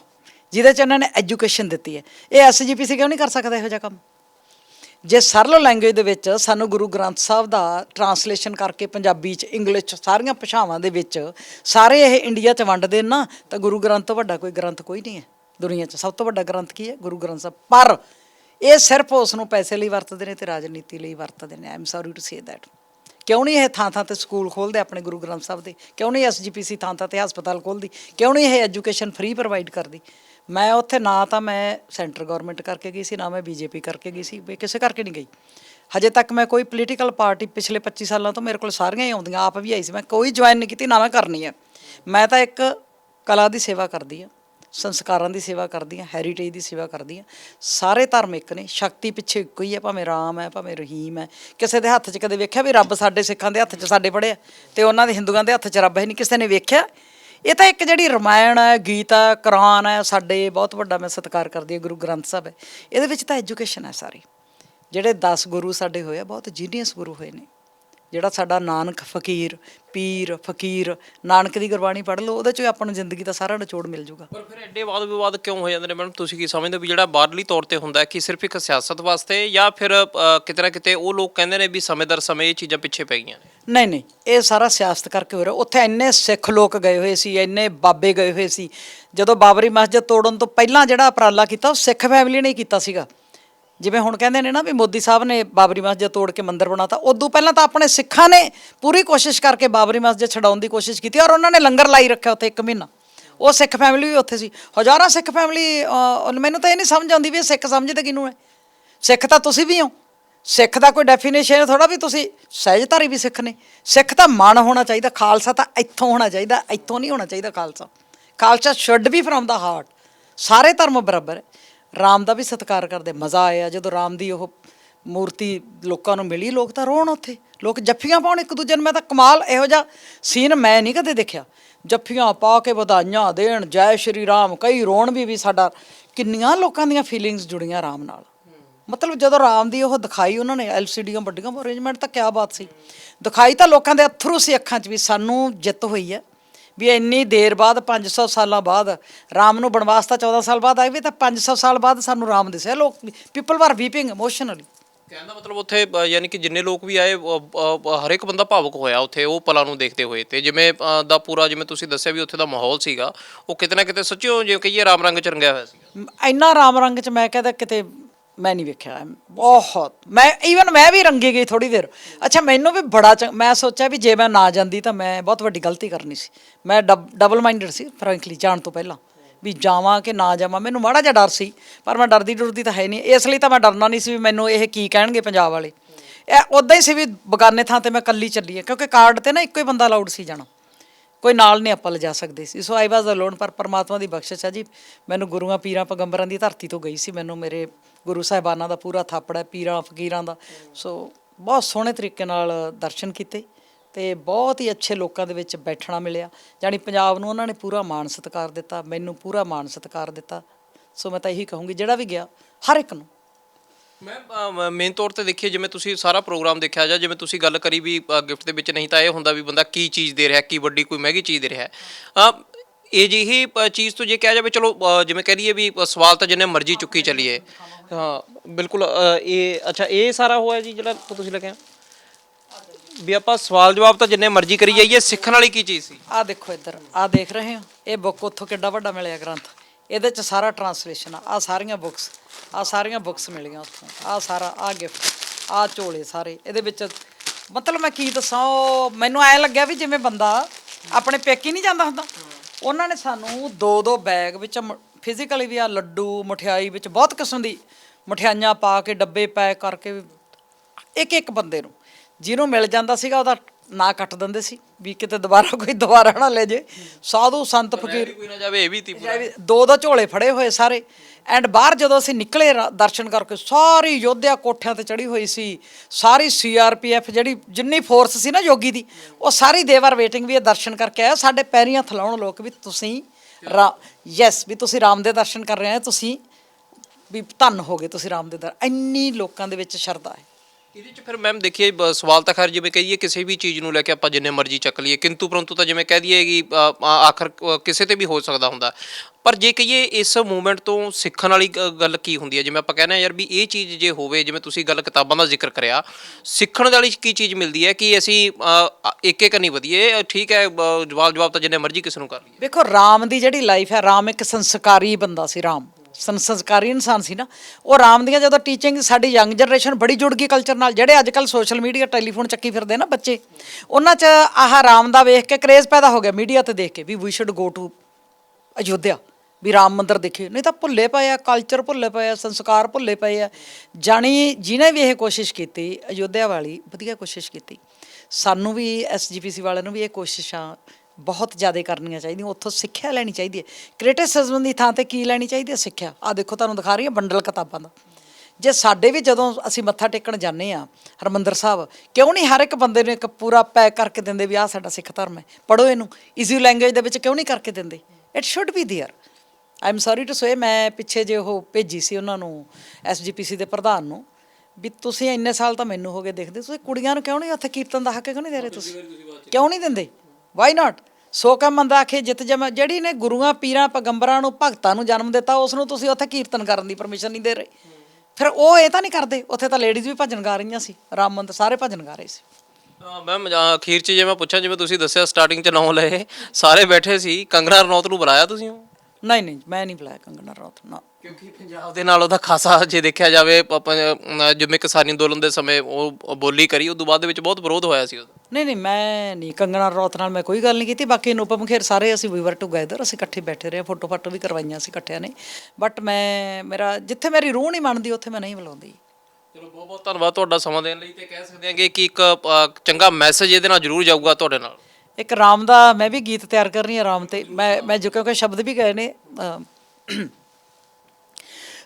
ਜਿਹਦੇ ਚ ਇਹਨਾਂ ਨੇ ਐਜੂਕੇਸ਼ਨ ਦਿੱਤੀ ਹੈ। ਇਹ ਐਸਜੀਪੀਸੀ ਕਿਉਂ ਨਹੀਂ ਕਰ ਸਕਦਾ ਇਹੋ ਜਿਹਾ ਕੰਮ? ਜੇ ਸਰਲ ਲੈਂਗੁਏਜ ਦੇ ਵਿੱਚ ਸਾਨੂੰ ਗੁਰੂ ਗ੍ਰੰਥ ਸਾਹਿਬ ਦਾ ਟਰਾਂਸਲੇਸ਼ਨ ਕਰਕੇ ਪੰਜਾਬੀ ਚ ਇੰਗਲਿਸ਼ ਚ ਸਾਰੀਆਂ ਭਾਸ਼ਾਵਾਂ ਦੇ ਵਿੱਚ ਸਾਰੇ ਇਹ ਇੰਡੀਆ ਚ ਵੰਡ ਦੇਣ ਨਾ ਤਾਂ ਗੁਰੂ ਗ੍ਰੰਥ ਤੋਂ ਵੱਡਾ ਕੋਈ ਗ੍ਰੰਥ ਕੋਈ ਨਹੀਂ ਹੈ ਦੁਨੀਆ 'ਚ। ਸਭ ਤੋਂ ਵੱਡਾ ਗ੍ਰੰਥ ਕੀ ਹੈ? ਗੁਰੂ ਗ੍ਰੰਥ ਸਾਹਿਬ। ਪਰ ਇਹ ਸਿਰਫ ਉਸ ਨੂੰ ਪੈਸੇ ਲਈ ਵਰਤਦੇ ਨੇ ਤੇ ਰਾਜਨੀਤੀ ਲਈ ਵਰਤਦੇ ਨੇ। I am sorry to say that ਕਿਉਂ ਨਹੀਂ ਇਹ ਥਾਂ ਥਾਂ ਤੇ ਸਕੂਲ ਖੋਲਦੇ ਆਪਣੇ ਗੁਰੂ ਗ੍ਰੰਥ ਸਾਹਿਬ ਦੇ? ਕਿਉਂ ਨਹੀਂ ਐਸਜੀਪੀਸੀ ਥਾਂ ਥਾਂ ਤੇ ਹਸਪਤਾਲ ਖੋਲਦੀ? ਕਿਉਂ ਨਹੀਂ ਇਹ ਐਜੂਕੇਸ਼ਨ ਫ੍ਰੀ ਪ੍ਰੋਵਾਈਡ ਕਰਦੀ? ਮੈਂ ਉੱਥੇ ਨਾ ਤਾਂ ਮੈਂ ਸੈਂਟਰ ਗਵਰਨਮੈਂਟ ਕਰਕੇ ਗਈ ਸੀ, ਨਾ ਮੈਂ ਬੀਜੇਪੀ ਕਰਕੇ ਗਈ ਸੀ, ਵੀ ਕਿਸੇ ਕਰਕੇ ਨਹੀਂ ਗਈ। ਹਜੇ ਤੱਕ ਮੈਂ ਕੋਈ ਪੋਲੀਟੀਕਲ ਪਾਰਟੀ ਪਿਛਲੇ 25 ਸਾਲਾਂ ਤੋਂ ਮੇਰੇ ਕੋਲ ਸਾਰੀਆਂ ਹੀ ਆਉਂਦੀਆਂ, ਆਪ ਵੀ ਆਈ ਸੀ। ਮੈਂ ਕੋਈ ਜੁਆਇਨ ਨਹੀਂ ਕੀਤੀ, ਨਾ ਮੈਂ ਕਰਨੀ ਹੈ। ਮੈਂ ਤਾਂ ਇੱਕ ਕਲਾ ਦੀ ਸੇਵਾ ਕਰਦੀ ਹਾਂ। ਸੰਸਕਾਰਾਂ ਦੀ ਸੇਵਾ ਕਰਦੀ ਹਾਂ ਹੈਰੀਟੇਜ ਦੀ ਸੇਵਾ ਕਰਦੀ ਹਾਂ ਸਾਰੇ ਧਰਮ ਇੱਕ ਨੇ, ਸ਼ਕਤੀ ਪਿੱਛੇ ਇੱਕੋ ਹੀ ਹੈ, ਭਾਵੇਂ ਰਾਮ ਹੈ, ਭਾਵੇਂ ਰਹੀਮ ਹੈ। ਕਿਸੇ ਦੇ ਹੱਥ 'ਚ ਕਦੇ ਵੇਖਿਆ ਵੀ ਰੱਬ ਸਾਡੇ ਸਿੱਖਾਂ ਦੇ ਹੱਥ 'ਚ ਸਾਡੇ ਪੜਿਆ ਤੇ ਉਹਨਾਂ ਦੇ ਹਿੰਦੂਆਂ ਦੇ ਹੱਥ 'ਚ ਰੱਬ ਹੈ ਨਹੀਂ, ਕਿਸੇ ਨੇ ਵੇਖਿਆ? ਇਹ ਤਾਂ ਇੱਕ ਜਿਹੜੀ ਰਮਾਇਣ ਹੈ, ਗੀਤ ਹੈ ਕੁਰਾਨ ਹੈ, ਸਾਡੇ ਬਹੁਤ ਵੱਡਾ ਮੈਂ ਸਤਿਕਾਰ ਕਰਦੀ ਹਾਂ, ਗੁਰੂ ਗ੍ਰੰਥ ਸਾਹਿਬ ਹੈ। ਇਹਦੇ ਵਿੱਚ ਤਾਂ ਐਜੂਕੇਸ਼ਨ ਹੈ ਸਾਰੀ। ਜਿਹੜੇ 10 ਗੁਰੂ ਸਾਡੇ ਹੋਏ ਆ, ਬਹੁਤ ਜੀਨੀਅਸ ਗੁਰੂ ਹੋਏ ਨੇ। ਜਿਹੜਾ ਸਾਡਾ ਨਾਨਕ ਫਕੀਰ ਪੀਰ ਫਕੀਰ ਨਾਨਕ ਦੀ ਗੁਰਬਾਣੀ ਪੜ੍ਹ ਲਓ ਉਹਦੇ ਚੋਂ ਆਪਾਂ ਨੂੰ ਜ਼ਿੰਦਗੀ ਦਾ ਸਾਰਾ ਨਿਚੋੜ ਮਿਲ ਜਾਊਗਾ। ਪਰ ਫਿਰ ਐਡੇ ਵਾਦ ਵਿਵਾਦ ਕਿਉਂ ਹੋ ਜਾਂਦੇ ਨੇ ਮੈਡਮ? ਤੁਸੀਂ ਕੀ ਸਮਝਦੇ ਹੋ ਵੀ ਜਿਹੜਾ ਬਾਹਰਲੀ ਤੌਰ ਤੇ ਹੁੰਦਾ ਕਿ ਸਿਰਫ ਇੱਕ ਸਿਆਸਤ ਵਾਸਤੇ ਜਾਂ ਫਿਰ ਕਿਤੇ ਨਾ ਕਿਤੇ ਉਹ ਲੋਕ ਕਹਿੰਦੇ ਨੇ ਵੀ ਸਮੇਂ ਦਰ ਸਮੇਂ ਇਹ ਚੀਜ਼ਾਂ ਪਿੱਛੇ ਪੈ ਗਈਆਂ ਨੇ? ਨਹੀਂ ਨਹੀਂ ਇਹ ਸਾਰਾ ਸਿਆਸਤ ਕਰਕੇ ਹੋ ਰਿਹਾ। ਉੱਥੇ ਇੰਨੇ ਸਿੱਖ ਲੋਕ ਗਏ ਹੋਏ ਸੀ ਇੰਨੇ ਬਾਬੇ ਗਏ ਹੋਏ ਸੀ। ਜਦੋਂ ਬਾਬਰੀ ਮਸਜਿਦ ਤੋੜਨ ਤੋਂ ਪਹਿਲਾਂ ਜਿਹੜਾ ਉਪਰਾਲਾ ਕੀਤਾ ਉਹ ਸਿੱਖ ਫੈਮਿਲੀ ਨੇ ਹੀ ਕੀਤਾ ਸੀਗਾ। ਜਿਵੇਂ ਹੁਣ ਕਹਿੰਦੇ ਨੇ ਨਾ ਵੀ ਮੋਦੀ ਸਾਹਿਬ ਨੇ ਬਾਬਰੀ ਮਸਜਿਦ ਤੋੜ ਕੇ ਮੰਦਿਰ ਬਣਾਤਾ, ਉਦੋਂ ਪਹਿਲਾਂ ਤਾਂ ਆਪਣੇ ਸਿੱਖਾਂ ਨੇ ਪੂਰੀ ਕੋਸ਼ਿਸ਼ ਕਰਕੇ ਬਾਬਰੀ ਮਸਜਿਦ ਛਡਾਉਣ ਦੀ ਕੋਸ਼ਿਸ਼ ਕੀਤੀ ਔਰ ਉਹਨਾਂ ਨੇ ਲੰਗਰ ਲਾਈ ਰੱਖਿਆ ਉੱਥੇ ਇੱਕ ਮਹੀਨਾ। ਉਹ ਸਿੱਖ ਫੈਮਿਲੀ ਵੀ ਉੱਥੇ ਸੀ। ਹਜ਼ਾਰਾਂ ਸਿੱਖ ਫੈਮਿਲੀ ਮੈਨੂੰ ਤਾਂ ਇਹ ਨਹੀਂ ਸਮਝ ਆਉਂਦੀ ਵੀ ਇਹ ਸਿੱਖ ਸਮਝਦੇ ਕਿਹਨੂੰ ਹੈ ਸਿੱਖ ਤਾਂ ਤੁਸੀਂ ਵੀ ਹੋ। ਸਿੱਖ ਦਾ ਕੋਈ ਡੈਫੀਨੇਸ਼ਨ ਥੋੜਾ ਵੀ ਤੁਸੀਂ ਸਹਿਜਧਾਰੀ ਵੀ ਸਿੱਖ ਨੇ। ਸਿੱਖ ਤਾਂ ਮਨ ਹੋਣਾ ਚਾਹੀਦਾ, ਖਾਲਸਾ ਤਾਂ ਇੱਥੋਂ ਹੋਣਾ ਚਾਹੀਦਾ, ਇੱਥੋਂ ਨਹੀਂ ਹੋਣਾ ਚਾਹੀਦਾ Khalsa. Khalsa should be from the heart ਸਾਰੇ ਧਰਮ ਬਰਾਬਰ ਹੈ। ਰਾਮ ਦਾ ਵੀ ਸਤਿਕਾਰ ਕਰਦੇ, ਮਜ਼ਾ ਆਇਆ। ਜਦੋਂ ਰਾਮ ਦੀ ਉਹ ਮੂਰਤੀ ਲੋਕਾਂ ਨੂੰ ਮਿਲੀ, ਲੋਕ ਤਾਂ ਰੋਣ ਉੱਥੇ। ਲੋਕ ਜੱਫੀਆਂ ਪਾਉਣ ਇੱਕ ਦੂਜੇ ਨੂੰ, ਮੈਂ ਤਾਂ ਕਮਾਲ ਇਹੋ ਜਿਹਾ ਸੀਨ ਮੈਂ ਨਹੀਂ ਕਦੇ ਦੇਖਿਆ। ਜੱਫੀਆਂ ਪਾ ਕੇ ਵਧਾਈਆਂ ਦੇਣ, ਜੈ ਸ਼੍ਰੀ ਰਾਮ, ਕਈ ਰੋਣ ਵੀ ਵੀ ਸਾਡਾ, ਕਿੰਨੀਆਂ ਲੋਕਾਂ ਦੀਆਂ ਫੀਲਿੰਗਸ ਜੁੜੀਆਂ ਰਾਮ ਨਾਲ। ਮਤਲਬ ਜਦੋਂ ਰਾਮ ਦੀ ਉਹ ਦਿਖਾਈ ਉਹਨਾਂ ਨੇ ਐਲਸੀਡੀਆਂ ਵੱਡੀਆਂ ਅਰੇਂਜਮੈਂਟ ਤਾਂ ਕਿਆ ਬਾਤ ਸੀ। ਦਿਖਾਈ ਤਾਂ ਲੋਕਾਂ ਦੇ ਅਥਰੂ ਸੀ ਅੱਖਾਂ 'ਚ ਵੀ, ਸਾਨੂੰ ਜਿੱਤ ਹੋਈ ਹੈ। ਵੀ ਇੰਨੀ ਦੇਰ ਬਾਅਦ 500 ਸਾਲਾਂ ਬਾਅਦ ਰਾਮ ਨੂੰ ਬਨਵਾਸ ਤਾਂ 14 ਸਾਲ ਬਾਅਦ ਆਏ ਵੀ ਤਾਂ 500 ਸਾਲ ਬਾਅਦ ਸਾਨੂੰ ਰਾਮ ਦਿਸਿਆ। ਲੋਕ ਪੀਪਲ ਵਰ ਵੀਪਿੰਗ ਇਮੋਸ਼ਨਲੀ ਕਹਿਣ ਦਾ ਮਤਲਬ ਉੱਥੇ ਅ, ਯਾਨੀ ਕਿ ਜਿੰਨੇ ਲੋਕ ਵੀ ਆਏ ਅ, ਅ, ਹਰ ਇੱਕ ਬੰਦਾ ਭਾਵੁਕ ਹੋਇਆ ਉੱਥੇ ਉਹ ਪਲਾਂ ਨੂੰ ਦੇਖਦੇ ਹੋਏ ਤੇ ਜਿਵੇਂ ਅ, ਦਾ ਪੂਰਾ ਜਿਵੇਂ ਤੁਸੀਂ ਦੱਸਿਆ ਵੀ ਉੱਥੇ ਦਾ ਮਾਹੌਲ ਸੀਗਾ ਉਹ ਕਿਤੇ ਨਾ ਕਿਤੇ ਸੱਚਿਓ ਜਿਵੇਂ ਕਹੀਏ ਰਾਮ ਰੰਗ ਚ ਰੰਗਿਆ ਹੋਇਆ ਸੀਗਾ। ਇੰਨਾ ਰਾਮ ਰੰਗ 'ਚ ਮੈਂ ਕਹਿੰਦਾ ਕਿਤੇ ਮੈਂ ਨਹੀਂ ਵੇਖਿਆ। ਬਹੁਤ। ਮੈਂ ਈਵਨ ਮੈਂ ਵੀ ਰੰਗੀ ਗਈ ਥੋੜੀ ਦੇਰ। ਅੱਛਾ, ਮੈਨੂੰ ਵੀ ਬੜਾ ਚੰ, ਮੈਂ ਸੋਚਿਆ ਵੀ ਜੇ ਮੈਂ ਨਾ ਜਾਂਦੀ ਤਾਂ ਮੈਂ ਬਹੁਤ ਵੱਡੀ ਗਲਤੀ ਕਰਨੀ ਸੀ। ਮੈਂ ਡਬਲ ਮਾਈਂਡਡ ਸੀ ਫਰੈਂਕਲੀ ਜਾਣ ਤੋਂ ਪਹਿਲਾਂ। ਵੀ ਜਾਵਾਂ ਕਿ ਨਾ ਜਾਵਾਂ, ਮੈਨੂੰ ਮਾੜਾ ਜਿਹਾ ਡਰ ਸੀ, ਪਰ ਮੈਂ ਡਰਦੀ ਡਰਦੀ ਤਾਂ ਹੈ ਨਹੀਂ। ਇਸ ਲਈ ਤਾਂ ਮੈਂ ਡਰਨਾ ਨਹੀਂ ਸੀ ਵੀ ਮੈਨੂੰ ਇਹ ਕੀ ਕਹਿਣਗੇ ਪੰਜਾਬ ਵਾਲੇ। ਇਹ ਉਦਾਂ ਹੀ ਸੀ ਵੀ ਬਗਾਨੇ ਥਾਂ ਤੇ ਮੈਂ ਕੱਲੀ ਚੱਲੀ ਹੈ ਕਿਉਂਕਿ ਕਾਰਡ ਤੇ ਨਾ ਇੱਕੋ ਹੀ ਬੰਦਾ ਅਲਾਉਡ ਸੀ ਜਾਣਾ। ਕੋਈ ਨਾਲ ਨਹੀਂ ਆਪਾਂ ਲਿਜਾ ਸਕਦੇ ਸੀ। ਸੋ ਆਈ ਵਾਸ ਅਲੋਨ ਪਰ ਪਰਮਾਤਮਾ ਦੀ ਬਖਸ਼ਿਸ਼ ਹੈ ਜੀ। ਮੈਨੂੰ ਗੁਰੂਆਂ ਪੀਰਾਂ ਪੈਗੰਬਰਾਂ ਦੀ ਧਰਤੀ ਤੋਂ ਗਈ ਸੀ। ਮੈਨੂੰ ਮੇਰੇ ਗੁਰੂ ਸਾਹਿਬਾਨਾਂ ਦਾ ਪੂਰਾ ਥਾਪੜਾ ਹੈ, ਪੀਰਾਂ ਫਕੀਰਾਂ ਦਾ। ਸੋ ਬਹੁਤ ਸੋਹਣੇ ਤਰੀਕੇ ਨਾਲ ਦਰਸ਼ਨ ਕੀਤੇ ਤੇ ਬਹੁਤ ਹੀ ਅੱਛੇ ਲੋਕਾਂ ਦੇ ਵਿੱਚ ਬੈਠਣਾ ਮਿਲਿਆ। ਜਾਣੀ ਪੰਜਾਬ ਨੂੰ ਉਹਨਾਂ ਨੇ ਪੂਰਾ ਮਾਣ ਸਤਿਕਾਰ ਦਿੱਤਾ ਮੈਨੂੰ ਪੂਰਾ ਮਾਣ ਸਤਿਕਾਰ ਦਿੱਤਾ। ਸੋ ਮੈਂ ਤਾਂ ਇਹੀ ਕਹੂੰਗੀ ਜਿਹੜਾ ਵੀ ਗਿਆ ਹਰ ਇੱਕ ਨੂੰ ਮੈਂ ਮੇਨ ਤੌਰ ਤੇ ਦੇਖੀਏ, ਜਿਵੇਂ ਤੁਸੀਂ ਸਾਰਾ ਪ੍ਰੋਗਰਾਮ ਦੇਖਿਆ ਜਾਂ ਜਿਵੇਂ ਤੁਸੀਂ ਗੱਲ ਕਰੀ ਵੀ ਗਿਫਟ ਦੇ ਵਿੱਚ ਨਹੀਂ ਤਾਂ ਇਹ ਹੁੰਦਾ ਵੀ ਬੰਦਾ ਕੀ ਚੀਜ਼ ਦੇ ਰਿਹਾ, ਕੀ ਵੱਡੀ, ਕੋਈ ਮਹਿੰਗੀ ਚੀਜ਼ ਦੇ ਰਿਹਾ ਹੈ। ਇਹ ਜਿਹੀ ਚੀਜ਼ ਤੋਂ ਜੇ ਕਿਹਾ ਜਾਵੇ, ਚਲੋ ਜਿਵੇਂ ਕਹਿ ਲਈਏ ਵੀ ਸਵਾਲ ਤਾਂ ਜਿੰਨੇ ਮਰਜ਼ੀ ਚੁੱਕੀ ਚਲੀਏ। ਹਾਂ, ਬਿਲਕੁਲ ਇਹ, ਅੱਛਾ, ਇਹ ਸਾਰਾ ਹੋਇਆ ਜੀ ਜਿਹੜਾ ਤੁਸੀਂ ਲੱਗਿਆ। ਵੀ ਆਪਾਂ ਸਵਾਲ ਜਵਾਬ ਤਾਂ ਜਿੰਨੇ ਮਰਜ਼ੀ ਕਰੀ ਜਾਈਏ, ਸਿੱਖਣ ਵਾਲੀ ਕੀ ਚੀਜ਼ ਸੀ? ਆਹ ਦੇਖੋ ਇੱਧਰ, ਆਹ ਦੇਖ ਰਹੇ ਹੋ? ਇਹ ਬੁੱਕ ਉੱਥੋਂ ਕਿੱਡਾ ਵੱਡਾ ਮਿਲਿਆ ਗ੍ਰੰਥ। ਇਹਦੇ ਚ ਸਾਰਾ ਟਰਾਂਸਲੇਸ਼ਨ ਆ। ਆਹ ਸਾਰੀਆਂ ਬੁੱਕਸ ਆਹ ਸਾਰੀਆਂ ਬੁੱਕਸ ਮਿਲੀਆਂ ਉੱਥੋਂ। ਆਹ ਸਾਰਾ, ਆਹ ਗਿਫਟ ਆਹ ਝੋਲੇ ਸਾਰੇ। ਇਹਦੇ ਵਿੱਚ ਮਤਲਬ ਮੈਂ ਕੀ ਦੱਸਾਂ, ਉਹ ਮੈਨੂੰ ਐ ਲੱਗਿਆ ਵੀ ਜਿਵੇਂ ਬੰਦਾ ਆਪਣੇ ਪੇਕੀ ਨਹੀਂ ਜਾਂਦਾ ਹੁੰਦਾ। ਉਹਨਾਂ ਨੇ ਸਾਨੂੰ ਦੋ ਦੋ ਬੈਗ ਵਿੱਚ ਫਿਜ਼ੀਕਲੀ ਵੀ ਆ ਲੱਡੂ, ਮਠਿਆਈ ਵਿੱਚ ਬਹੁਤ ਕਿਸਮ ਦੀ ਮਠਿਆਈਆਂ ਪਾ ਕੇ, ਡੱਬੇ ਪੈਕ ਕਰਕੇ ਇੱਕ ਇੱਕ ਬੰਦੇ ਨੂੰ। ਜਿਹਨੂੰ ਮਿਲ ਜਾਂਦਾ ਸੀਗਾ ਉਹਦਾ ਨਾਂ ਕੱਟ ਦਿੰਦੇ ਸੀ ਵੀ ਕਿਤੇ ਦੁਬਾਰਾ ਕੋਈ ਦੁਬਾਰਾ ਨਾ ਲੈ ਜੇ। ਸਾਧੂ ਸੰਤ ਫਕੀਰ। ਕੋਈ ਨਾ ਜਾਵੇ ਇਹ ਵੀ ਤੀ ਦੋ ਦੋ ਝੋਲੇ ਫੜੇ ਹੋਏ ਸਾਰੇ। ਐਂਡ ਬਾਹਰ ਜਦੋਂ ਅਸੀਂ ਨਿਕਲੇ ਰਾ- ਦਰਸ਼ਨ ਕਰਕੇ ਸਾਰੀ ਯੋਧਿਆ ਕੋਠਿਆਂ ਤੇ ਚੜੀ ਹੋਈ ਸੀ। ਸਾਰੀ ਸੀਆਰਪੀਐਫ ਜਿਹੜੀ ਜਿੰਨੀ ਫੋਰਸ ਸੀ ਨਾ ਯੋਗੀ ਦੀ ਉਹ ਸਾਰੀ ਦੇਵਰ ਵੇਟਿੰਗ ਵੀ ਇਹ ਦਰਸ਼ਨ ਕਰਕੇ ਆਇਆ ਸਾਡੇ ਪੈਰੀਆਂ ਥਲਾਉਣ ਲੋਕ ਵੀ ਤੁਸੀਂ ਰਾ ਯੈਸ ਵੀ ਤੁਸੀਂ ਰਾਮ ਦੇ ਦਰਸ਼ਨ ਕਰ ਰਹੇ ਹੋ ਤੁਸੀਂ ਵੀ ਧੰਨ ਹੋ ਗਏ ਤੁਸੀਂ ਰਾਮ ਦੇ ਦਰ ਇੰਨੀ ਲੋਕਾਂ ਦੇ ਵਿੱਚ ਸ਼ਰਧਾ ਹੈ। ਇਹਦੇ ਚ ਫਿਰ ਮੈਮ ਦੇਖੀਏ ਬ- ਸਵਾਲ ਤਾਂ ਖੈਰ ਜਿਵੇਂ ਕਹੀਏ ਕਿਸੇ ਵੀ ਚੀਜ਼ ਨੂੰ ਲੈ ਕੇ ਆਪਾਂ ਜਿੰਨੇ ਮਰਜ਼ੀ ਚੱਕ ਲਈਏ ਕਿੰਤੂ ਪਰੰਤੂ ਤਾਂ ਜਿਵੇਂ ਕਹਿ ਦਈਏ ਕਿ ਅ, ਆ- ਆਖਰ ਅ, ਕਿਸੇ ਤੇ ਵੀ ਹੋ ਸਕਦਾ ਹੁੰਦਾ। ਪਰ ਜੇ ਕਹੀਏ ਇਸ ਮੂਵਮੈਂਟ ਤੋਂ ਸਿੱਖਣ ਵਾਲੀ ਗ- ਗੱਲ ਕੀ ਹੁੰਦੀ ਹੈ? ਜਿਵੇਂ ਆਪਾਂ ਕਹਿੰਦੇ ਆ ਯਾਰ ਵੀ ਇਹ ਚੀਜ਼ ਜੇ ਹੋਵੇ ਜਿਵੇਂ ਤੁਸੀਂ ਗੱਲ ਕਿਤਾਬਾਂ ਦਾ ਜ਼ਿਕਰ ਕਰਿਆ ਸਿੱਖਣ ਵਾਲੀ ਕੀ ਚੀਜ਼ ਮਿਲਦੀ ਹੈ ਕਿ ਅਸੀਂ ਅ, ਇੱਕ ਇੱਕ ਨਹੀਂ ਵਧੀਏ ਅ, ਠੀਕ ਹੈ ਬ- ਜਵਾਬ ਜਵਾਬ ਤਾਂ ਜਿੰਨੇ ਮਰਜ਼ੀ ਕਿਸੇ ਨੂੰ ਕਰ ਲਈਏ। ਵੇਖੋ ਰਾਮ ਦੀ ਜਿਹੜੀ ਲਾਈਫ ਹੈ ਰਾਮ ਇੱਕ ਸੰਸਕਾਰੀ ਬੰਦਾ ਸੀ ਰਾਮ। ਸੰ- ਸੰਸਕਾਰੀ ਇਨਸਾਨ ਸੀ ਨਾ, ਉਹ ਰਾਮ ਦੀਆਂ ਜਦੋਂ ਟੀਚਿੰਗ ਸਾਡੀ ਯੰਗ ਜਨਰੇਸ਼ਨ ਬੜੀ ਜੁੜ ਗਈ ਕਲਚਰ ਨਾਲ, ਜਿਹੜੇ ਅੱਜ ਕੱਲ ਸੋਸ਼ਲ ਮੀਡੀਆ ਟੈਲੀਫੋਨ ਚੱਕੀ ਫਿਰਦੇ ਨਾ ਬੱਚੇ, ਉਹਨਾਂ 'ਚ ਆਹ ਰਾਮ ਦਾ ਵੇਖ ਕੇ ਕਰੇਜ਼ ਪੈਦਾ ਹੋ ਗਿਆ ਮੀਡੀਆ ਤੇ ਦੇਖ ਕੇ we we should go to Ayodhya, we Ram Mandir ਦੇਖੇ। ਨਹੀਂ ਤਾਂ ਭੁੱਲੇ ਪਏ ਆ ਕਲਚਰ ਭੁੱਲੇ ਪਏ ਆ, ਸੰਸਕਾਰ ਭੁੱਲੇ ਪਏ ਆ। ਜਾਣੀ ਜਿਹਨੇ ਵੀ ਇਹ ਕੋਸ਼ਿਸ਼ ਕੀਤੀ, ਅਯੋਧਿਆ ਵਾਲੀ ਵਧੀਆ ਕੋਸ਼ਿਸ਼ ਕੀਤੀ। ਸਾਨੂੰ ਵੀ ਐਸਜੀਪੀਸੀ ਵਾਲਿਆਂ ਨੂੰ ਵੀ ਇਹ ਕੋਸ਼ਿਸ਼ਾਂ ਬਹੁਤ ਜ਼ਿਆਦਾ ਕਰਨੀਆਂ ਚਾਹੀਦੀਆਂ ਉੱਥੋਂ ਸਿੱਖਿਆ ਲੈਣੀ ਚਾਹੀਦੀ ਹੈ ਕ੍ਰਿਟਿਸਿਜ਼ਮ ਦੀ ਥਾਂ ਤੇ ਕੀ ਲੈਣੀ ਚਾਹੀਦੀ ਹੈ ਸਿੱਖਿਆ ਆ ਦੇਖੋ ਤੁਹਾਨੂੰ ਦਿਖਾ ਰਹੀ ਹਾਂ ਬੰਡਲ ਕਿਤਾਬਾਂ ਦਾ ਜੇ ਸਾਡੇ ਵੀ ਜਦੋਂ ਅਸੀਂ ਮੱਥਾ ਟੇਕਣ ਜਾਂਦੇ ਆ ਹਰਮੰਦਰ ਸਾਹਿਬ ਕਿਉਂ ਨਹੀਂ ਹਰ ਇੱਕ ਬੰਦੇ ਨੂੰ ਇੱਕ ਪੂਰਾ ਪੈਕ ਕਰਕੇ ਦਿੰਦੇ ਵੀ ਆਹ ਸਾਡਾ ਸਿੱਖ ਧਰਮ ਹੈ ਪੜੋ ਇਹਨੂੰ ਈਜ਼ੀ ਲੈਂਗੁਏਜ ਦੇ ਵਿੱਚ ਕਿਉਂ ਨਹੀਂ ਕਰਕੇ ਦਿੰਦੇ it should be there I am sorry to say ਮੈਂ ਪਿੱਛੇ ਜੇ ਉਹ ਭੇਜੀ ਸੀ ਉਹਨਾਂ ਨੂੰ ਐਸਜੀਪੀਸੀ ਦੇ ਪ੍ਰਧਾਨ ਨੂੰ ਵੀ ਤੁਸੀਂ ਇੰਨੇ ਸਾਲ ਤਾਂ ਮੈਨੂੰ ਹੋ ਗਏ ਦੇਖਦੇ ਤੁਸੀਂ ਕੁੜੀਆਂ ਨੂੰ ਕਿਉਂ ਨਹੀਂ ਉੱਥੇ ਕੀਰਤਨ ਦਾ ਹੱਕ ਕਿਉਂ ਨਹੀਂ ਦੇ ਰਹੇ ਤੁਸੀਂ ਕਿਉਂ ਨਹੀਂ ਦਿੰਦੇ ਵਾਈ ਨਾਟ ਸੋ ਕੰਮ ਬੰਦਾ ਆਖੇ, ਜਿੱਤ ਜਮ ਜਿਹੜੀ ਨੇ ਗੁਰੂਆਂ, ਪੀਰਾਂ, ਪਗੰਬਰਾਂ ਨੂੰ, ਭਗਤਾਂ ਨੂੰ ਜਨਮ ਦਿੱਤਾ, ਉਸ ਨੂੰ ਤੁਸੀਂ ਉੱਥੇ ਕੀਰਤਨ ਕਰਨ ਦੀ ਪਰਮਿਸ਼ਨ ਨਹੀਂ ਦੇ ਰਹੇ। ਫਿਰ ਉਹ ਇਹ ਤਾਂ ਨਹੀਂ ਕਰਦੇ, ਉੱਥੇ ਤਾਂ ਲੇਡੀਜ਼ ਵੀ ਭਜਨ ਗਾ ਰਹੀਆਂ ਸੀ, ਰਾਮ ਮੰਦਰ ਸਾਰੇ ਭਜਨ ਗਾ ਰਹੇ ਸੀ। ਮੈਮ ਅਖੀਰ ਚ ਜੇ ਮੈਂ ਪੁੱਛਾਂ, ਜਿਵੇਂ ਤੁਸੀਂ ਦੱਸਿਆ ਸਟਾਰਟਿੰਗ ਚ ਨੌ ਲਏ, ਸਾਰੇ ਬੈਠੇ ਸੀ ਕੰਗਨਾ ਰਣੌਤ ਨੂੰ ਬੁਲਾਇਆ ਤੁਸੀਂ ਉਹ? ਨਹੀਂ ਨਹੀਂ ਮੈਂ ਨਹੀਂ ਬੁਲਾਇਆ ਕੰਗਨਾ ਰੌਤ ਨਾ। ਕਿਉਂਕਿ ਪੰਜਾਬ ਦੇ ਨਾਲ ਉਹਦਾ ਖਾਸਾ ਜੇ ਦੇਖਿਆ ਜਾਵੇ ਜਿਵੇਂ ਕਿਸਾਨੀ ਅੰਦੋਲਨ ਦੇ ਸਮੇਂ ਉਹ ਬੋਲੀ ਕਰੀ ਤੋਂ ਬਾਅਦ ਦੇ ਵਿੱਚ ਬਹੁਤ ਵਿਰੋਧ ਹੋਇਆ ਸੀ ਉਹਦਾ। ਨਹੀਂ ਨਹੀਂ ਮੈਂ ਨਹੀਂ ਕੰਗਣਾ ਰੌਤ ਨਾਲ ਮੈਂ ਕੋਈ ਗੱਲ ਨਹੀਂ ਕੀਤੀ ਬਾਕੀ ਅਨੁਪਮ ਖੇਰ ਸਾਰੇ ਅਸੀਂ ਵੀ ਵਰ ਟੂਗੇਦਰ ਅਸੀਂ ਇਕੱਠੇ ਬੈਠੇ ਰਹੇ ਫੋਟੋ ਫਾਟੋ ਵੀ ਕਰਵਾਈਆਂ ਸੀ ਇਕੱਠਿਆਂ ਨੇ। ਬਟ ਮੈਂ ਮੇਰਾ ਜਿੱਥੇ ਮੇਰੀ ਰੂਹ ਨਹੀਂ ਮੰਨਦੀ ਉੱਥੇ ਮੈਂ ਨਹੀਂ ਬੁਲਾਉਂਦੀ। ਚਲੋ ਬਹੁਤ ਬਹੁਤ ਧੰਨਵਾਦ ਤੁਹਾਡਾ ਸਮਾਂ ਦੇਣ ਲਈ ਤੇ ਕਹਿ ਸਕਦੇ ਹਾਂ ਕਿ ਇੱਕ ਅ, ਚੰਗਾ ਮੈਸੇਜ ਇਹਦੇ ਨਾਲ ਜ਼ਰੂਰ ਜਾਊਗਾ ਤੁਹਾਡੇ ਨਾਲ। ਇੱਕ ਰਾਮ ਦਾ ਮੈਂ ਵੀ ਗੀਤ ਤਿਆਰ ਕਰ ਰਹੀ ਹਾਂ ਰਾਮ ਤੇ ਮੈਂ ਮੈਂ ਜੋ ਕਿਉਂਕਿ ਸ਼ਬਦ ਵੀ ਗਏ ਨੇ ਅ,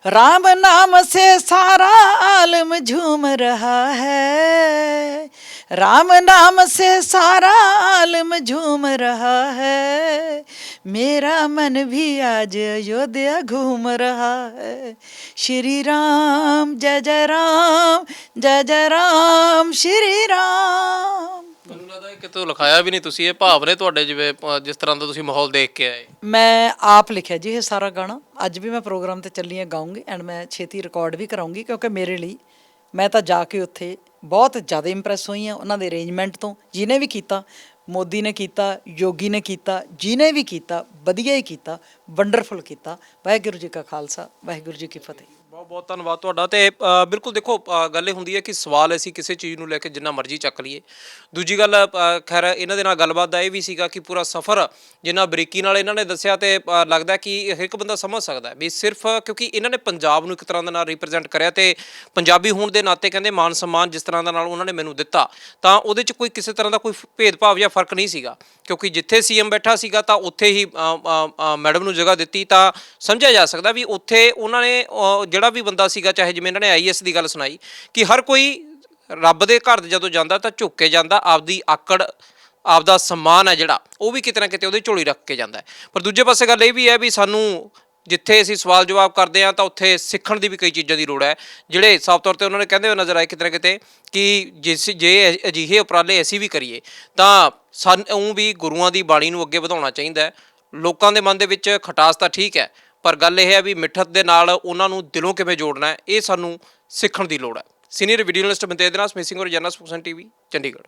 राम नाम से सारा आलम झूम रहा है राम नाम से सारा आलम झूम रहा है मेरा मन भी आज अयोध्या घूम रहा है श्री राम जय जय राम जय जय राम श्री राम ਮੈਨੂੰ ਲੱਗਦਾ ਇਹ ਕਿਤੋਂ ਲਿਖਾਇਆ ਵੀ ਨਹੀਂ ਤੁਸੀਂ ਇਹ ਭਾਵ ਨੇ ਤੁਹਾਡੇ ਜਿਵੇਂ ਅ, ਜਿਸ ਤਰ੍ਹਾਂ ਦਾ ਤੁਸੀਂ ਮਾਹੌਲ ਦੇਖ ਕੇ ਆਏ। ਮੈਂ ਆਪ ਲਿਖਿਆ ਜੀ ਇਹ ਸਾਰਾ ਗਾਣਾ। ਅੱਜ ਵੀ ਮੈਂ ਪ੍ਰੋਗਰਾਮ ਤੇ ਚੱਲੀ ਹਾਂ ਗਾਉਂਗੀ ਐਂਡ ਮੈਂ ਛੇਤੀ ਰਿਕਾਰਡ ਵੀ ਕਰਾਉਂਗੀ ਕਿਉਂਕਿ ਮੇਰੇ ਲਈ ਮੈਂ ਤਾਂ ਜਾ ਕੇ ਉੱਥੇ ਬਹੁਤ ਜ਼ਿਆਦਾ ਇੰਪ੍ਰੈਸ ਹੋਈ ਹਾਂ ਉਹਨਾਂ ਦੇ ਅਰੇਂਜਮੈਂਟ ਤੋਂ। ਜਿਹਨੇ ਵੀ ਕੀਤਾ ਮੋਦੀ ਨੇ ਕੀਤਾ ਯੋਗੀ ਨੇ ਕੀਤਾ ਜਿਹਨੇ ਵੀ ਕੀਤਾ ਵਧੀਆ ਹੀ ਕੀਤਾ ਵੰਡਰਫੁਲ ਕੀਤਾ। ਵਾਹਿਗੁਰੂ ਜੀ ਕਾ ਖਾਲਸਾ ਵਾਹਿਗੁਰੂ ਜੀ ਕੀ ਫਤਿਹ। ਬਹੁਤ ਬਹੁਤ ਧੰਨਵਾਦ ਤੁਹਾਡਾ ਤੇ ਅ, ਬਿਲਕੁਲ ਦੇਖੋ ਅ, ਗੱਲ ਇਹ ਹੁੰਦੀ ਹੈ ਕਿ ਸਵਾਲ ਅਸੀਂ ਕਿਸੇ ਚੀਜ਼ ਨੂੰ ਲੈ ਕੇ ਜਿੰਨਾ ਮਰਜ਼ੀ ਚੱਕ ਲਈਏ। ਦੂਜੀ ਗੱਲ ਅ, ਖੈਰ ਇਹਨਾਂ ਦੇ ਨਾਲ ਗੱਲਬਾਤ ਦਾ ਇਹ ਵੀ ਸੀਗਾ ਕਿ ਪੂਰਾ ਸਫ਼ਰ ਜਿੰਨਾ ਬਰੀਕੀ ਨਾਲ ਇਹਨਾਂ ਨੇ ਦੱਸਿਆ ਤੇ ਅ, ਲੱਗਦਾ ਕਿ ਹਰ ਇੱਕ ਬੰਦਾ ਸਮਝ ਸਕਦਾ ਹੈ ਵੀ ਸਿਰਫ ਕਿਉਂਕਿ ਇਹਨਾਂ ਨੇ ਪੰਜਾਬ ਨੂੰ ਇੱਕ ਤਰ੍ਹਾਂ ਦੇ ਨਾਲ ਰਿਪਰੈਜ਼ੈਂਟ ਕਰਿਆ ਤੇ ਪੰਜਾਬੀ ਹੋਣ ਦੇ ਨਾਤੇ ਕਹਿੰਦੇ ਮਾਨ ਸਨਮਾਨ ਜਿਸ ਤਰ੍ਹਾਂ ਦਾ ਨਾਲ ਉਹਨਾਂ ਨੇ ਮੈਨੂੰ ਦਿੱਤਾ ਤਾਂ ਉਹਦੇ 'ਚ ਕੋਈ ਕਿਸੇ ਤਰ੍ਹਾਂ ਦਾ ਕੋਈ ਭੇਦਭਾਵ ਜਾਂ ਫ਼ਰਕ ਨਹੀਂ ਸੀਗਾ। ਕਿਉਂਕਿ ਜਿੱਥੇ ਸੀਐਮ ਬੈਠਾ ਸੀਗਾ ਤਾਂ ਉੱਥੇ ਹੀ ਮੈਡਮ ਨੂੰ ਜਗ੍ਹਾ ਦਿੱਤੀ ਤਾਂ ਸਮਝਿਆ ਜਾ ਸਕਦਾ ਵੀ ਉੱਥੇ ਉਹਨਾਂ ਨੇ ਅ, ਜਿਹੜਾ ਵੀ ਬੰਦਾ ਸੀਗਾ, ਚਾਹੇ ਜਿਵੇਂ ਇਹਨਾਂ ਨੇ ਆਈਐਸ ਦੀ ਗੱਲ ਸੁਣਾਈ, ਕਿ ਹਰ ਕੋਈ ਰੱਬ ਦੇ ਘਰ ਜਦੋਂ ਜਾਂਦਾ ਤਾਂ ਝੁੱਕ ਕੇ ਜਾਂਦਾ, ਆਪਦੀ ਆਕੜ, ਆਪਦਾ ਸਨਮਾਨ ਹੈ ਜਿਹੜਾ, ਉਹ ਵੀ ਕਿਤੇ ਨਾ ਕਿਤੇ ਉਹਦੇ ਝੋਲੀ ਰੱਖ ਕੇ ਜਾਂਦਾ ਪਰ ਦੂਜੇ ਪਾਸੇ ਗੱਲ ਇਹ ਵੀ ਹੈ ਵੀ ਸਾਨੂੰ ਜਿੱਥੇ ਅਸੀਂ ਸਵਾਲ ਜਵਾਬ ਕਰਦੇ ਹਾਂ, ਤਾਂ ਉੱਥੇ ਸਿੱਖਣ ਦੀ ਵੀ ਕਈ ਚੀਜ਼ਾਂ ਦੀ ਲੋੜ ਹੈ। ਜਿਹੜੇ ਸਾਫ਼ ਤੌਰ ਤੇ ਉਹਨਾਂ ਨੇ ਕਹਿੰਦੇ ਹੋਏ ਨਜ਼ਰ ਆਏ ਕਿਤੇ ਨਾ ਕਿਤੇ, ਕਿ ਜਿਸ, ਜੇ ਅਜਿਹੇ ਉਪਰਾਲੇ ਅਸੀਂ ਵੀ ਕਰੀਏ, ਤਾਂ ਸਾਨੂੰ ਵੀ ਗੁਰੂਆਂ ਦੀ ਬਾਣੀ ਨੂੰ ਅੱਗੇ ਵਧਾਉਣਾ ਚਾਹੀਦਾ ਲੋਕਾਂ ਦੇ ਮਨ ਦੇ ਵਿੱਚ ਖਟਾਸ ਤਾਂ ਠੀਕ ਹੈ ਪਰ ਗੱਲ ਇਹ ਹੈ ਵੀ ਮਿੱਠਤ ਦੇ ਨਾਲ ਉਹਨਾਂ ਨੂੰ ਦਿਲੋਂ ਕਿਵੇਂ ਜੋੜਨਾ ਹੈ, ਇਹ ਸਾਨੂੰ ਸਿੱਖਣ ਦੀ ਲੋੜ ਹੈ। ਸੀਨੀਅਰ ਵੀਡੀਓ ਜਰਨਲਿਸਟ ਬੰਤੇਜ ਦੇ ਨਾਲ ਸਮੇਸਿੰਗ ਔਰ ਜਰਨਲ ਸਪੋਕਸਨ ਟੀਵੀ, ਚੰਡੀਗੜ੍ਹ।